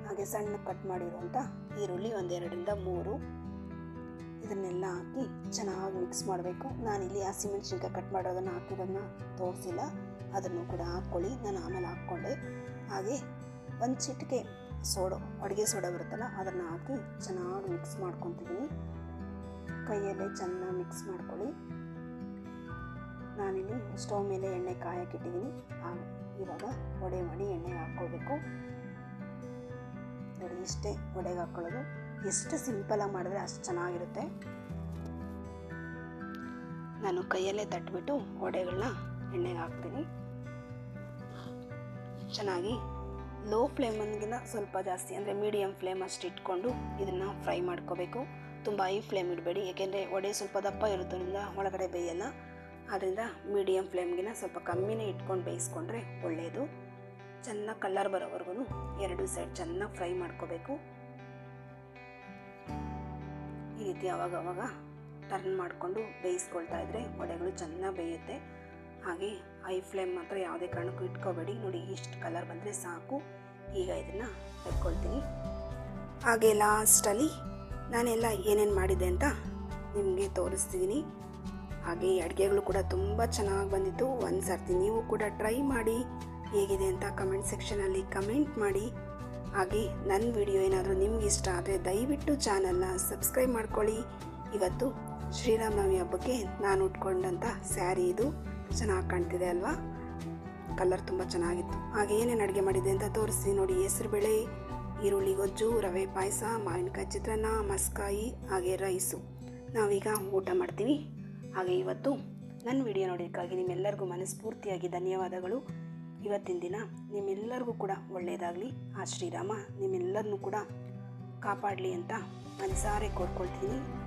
ಹಾಗೆ ಸಣ್ಣ ಕಟ್ ಮಾಡಿರುವಂಥ ಈರುಳ್ಳಿ ಒಂದೆರಡರಿಂದ ಮೂರು. ಇದನ್ನೆಲ್ಲ ಹಾಕಿ ಚೆನ್ನಾಗಿ ಮಿಕ್ಸ್ ಮಾಡಬೇಕು. ನಾನಿಲ್ಲಿ ಹಸಿಮೆಣ್ಸಿನ್ಕಾಯಿ ಕಟ್ ಮಾಡೋದನ್ನು ಹಾಕಿರೋದನ್ನ ತೋರಿಸಿಲ್ಲ. ಅದನ್ನು ಕೂಡ ಹಾಕ್ಕೊಳ್ಳಿ. ನಾನು ಆಮೇಲೆ ಹಾಕ್ಕೊಂಡೆ. ಹಾಗೆ ಒಂದು ಚಿಟಿಕೆ ಸೋಡೋ, ಅಡುಗೆ ಸೋಡಾ ಬರುತ್ತಲ್ಲ, ಅದನ್ನು ಹಾಕಿ ಚೆನ್ನಾಗಿ ಮಿಕ್ಸ್ ಮಾಡ್ಕೊತಿದ್ದೀನಿ. ಕೈಯಲ್ಲೇ ಚೆನ್ನಾಗಿ ಮಿಕ್ಸ್ ಮಾಡ್ಕೊಳ್ಳಿ. ನಾನಿಲ್ಲಿ ಸ್ಟವ್ ಮೇಲೆ ಎಣ್ಣೆ ಕಾಯಕ್ಕಿಟ್ಟಿದ್ದೀನಿ ಇವಾಗ ವಡೆ ಮಾಡಿ ಎಣ್ಣೆ ಹಾಕ್ಕೋಬೇಕು ನೋಡಿ, ಇಷ್ಟೇ ವಡೆಗೆ ಹಾಕ್ಕೊಳ್ಳೋದು ಎಷ್ಟು ಸಿಂಪಲಾಗಿ ಮಾಡಿದ್ರೆ ಅಷ್ಟು ಚೆನ್ನಾಗಿರುತ್ತೆ. ನಾನು ಕೈಯಲ್ಲೇ ತಟ್ಬಿಟ್ಟು ವಡೆಗಳನ್ನ ಎಣ್ಣೆಗೆ ಹಾಕ್ತೀನಿ. ಚೆನ್ನಾಗಿ ಲೋ ಫ್ಲೇಮನ್ಗಿಂತ ಸ್ವಲ್ಪ ಜಾಸ್ತಿ, ಅಂದರೆ ಮೀಡಿಯಮ್ ಫ್ಲೇಮ್ ಅಷ್ಟು ಇಟ್ಕೊಂಡು ಇದನ್ನು ಫ್ರೈ ಮಾಡ್ಕೋಬೇಕು. ತುಂಬ ಹೈ ಫ್ಲೇಮ್ ಇಡಬೇಡಿ ಏಕೆಂದರೆ ವಡೆ ಸ್ವಲ್ಪ ದಪ್ಪ ಇರೋದ್ರಿಂದ ಒಳಗಡೆ ಬೇಯಲ್ಲ. ಆದ್ದರಿಂದ ಮೀಡಿಯಮ್ ಫ್ಲೇಮ್ಗಿನ ಸ್ವಲ್ಪ ಕಮ್ಮಿನೇ ಇಟ್ಕೊಂಡು ಬೇಯಿಸ್ಕೊಂಡ್ರೆ ಒಳ್ಳೆಯದು ಚೆನ್ನಾಗಿ ಕಲರ್ ಬರೋವರೆಗೂ ಎರಡು ಸೈಡ್ ಚೆನ್ನಾಗಿ ಫ್ರೈ ಮಾಡ್ಕೋಬೇಕು. ಈ ರೀತಿ ಅವಾಗ ಅವಾಗ ಟರ್ನ್ ಮಾಡಿಕೊಂಡು ಬೇಯಿಸ್ಕೊಳ್ತಾ ಇದ್ದರೆ ವಡೆಗಳು ಚೆನ್ನಾಗಿ ಬೇಯುತ್ತೆ. ಹಾಗೆ ಹೈ ಫ್ಲೇಮ್ ಮಾತ್ರ ಯಾವುದೇ ಕಾರಣಕ್ಕೂ ಇಟ್ಕೋಬೇಡಿ. ನೋಡಿ, ಇಷ್ಟು ಕಲರ್ ಬಂದರೆ ಸಾಕು. ಈಗ ಇದನ್ನು ತೆಕ್ಕೊಳ್ತೀನಿ ಹಾಗೆ ಲಾಸ್ಟಲ್ಲಿ ನಾನೆಲ್ಲ ಏನೇನು ಮಾಡಿದೆ ಅಂತ ನಿಮಗೆ ತೋರಿಸ್ತಿದ್ದೀನಿ ಹಾಗೆ ಈ ಅಡುಗೆಗಳು ಕೂಡ ತುಂಬ ಚೆನ್ನಾಗಿ ಬಂದಿತ್ತು. ಒಂದು ಸರ್ತಿ ನೀವು ಕೂಡ ಟ್ರೈ ಮಾಡಿ ಹೇಗಿದೆ ಅಂತ ಕಮೆಂಟ್ ಸೆಕ್ಷನಲ್ಲಿ ಕಮೆಂಟ್ ಮಾಡಿ. ಹಾಗೆ ನನ್ನ ವಿಡಿಯೋ ಏನಾದರೂ ನಿಮ್ಗೆ ಇಷ್ಟ ಆದರೆ ದಯವಿಟ್ಟು ಚಾನಲ್ನ ಸಬ್ಸ್ಕ್ರೈಬ್ ಮಾಡ್ಕೊಳ್ಳಿ. ಇವತ್ತು ಶ್ರೀರಾಮನವಮಿ ಹಬ್ಬಕ್ಕೆ ನಾನು ಉಟ್ಕೊಂಡಂಥ ಸ್ಯಾರಿ ಇದು. ಚೆನ್ನಾಗಿ ಕಾಣ್ತಿದೆ ಅಲ್ವಾ? ಕಲರ್ ತುಂಬ ಚೆನ್ನಾಗಿತ್ತು. ಹಾಗೆ ಏನೇನು ಅಡುಗೆ ಮಾಡಿದೆ ಅಂತ ತೋರಿಸಿ ನೋಡಿ. ಹೆಸರುಬೇಳೆ ಈರುಳ್ಳಿ, ಗೊಜ್ಜು, ರವೆ, ಪಾಯಸ, ಮಾವಿನಕಾಯಿ, ಚಿತ್ರಾನ್ನ, ಮಸ್ಕಾಯಿ, ಹಾಗೆ ರೈಸು ನಾವೀಗ ಊಟ ಮಾಡ್ತೀವಿ. ಹಾಗೆ ಇವತ್ತು ನನ್ನ ವಿಡಿಯೋ ನೋಡೋದಕ್ಕಾಗಿ ನಿಮ್ಮೆಲ್ಲರಿಗೂ ಮನಸ್ಫೂರ್ತಿಯಾಗಿ ಧನ್ಯವಾದಗಳು. ಇವತ್ತಿನ ದಿನ ನಿಮ್ಮೆಲ್ಲರಿಗೂ ಕೂಡ ಒಳ್ಳೆಯದಾಗಲಿ. ಆ ಶ್ರೀರಾಮ ನಿಮ್ಮೆಲ್ಲರನ್ನೂ ಕೂಡ ಕಾಪಾಡಲಿ ಅಂತ ಮನಸಾರೆ ಕೋರ್ಕೊಳ್ತೀನಿ.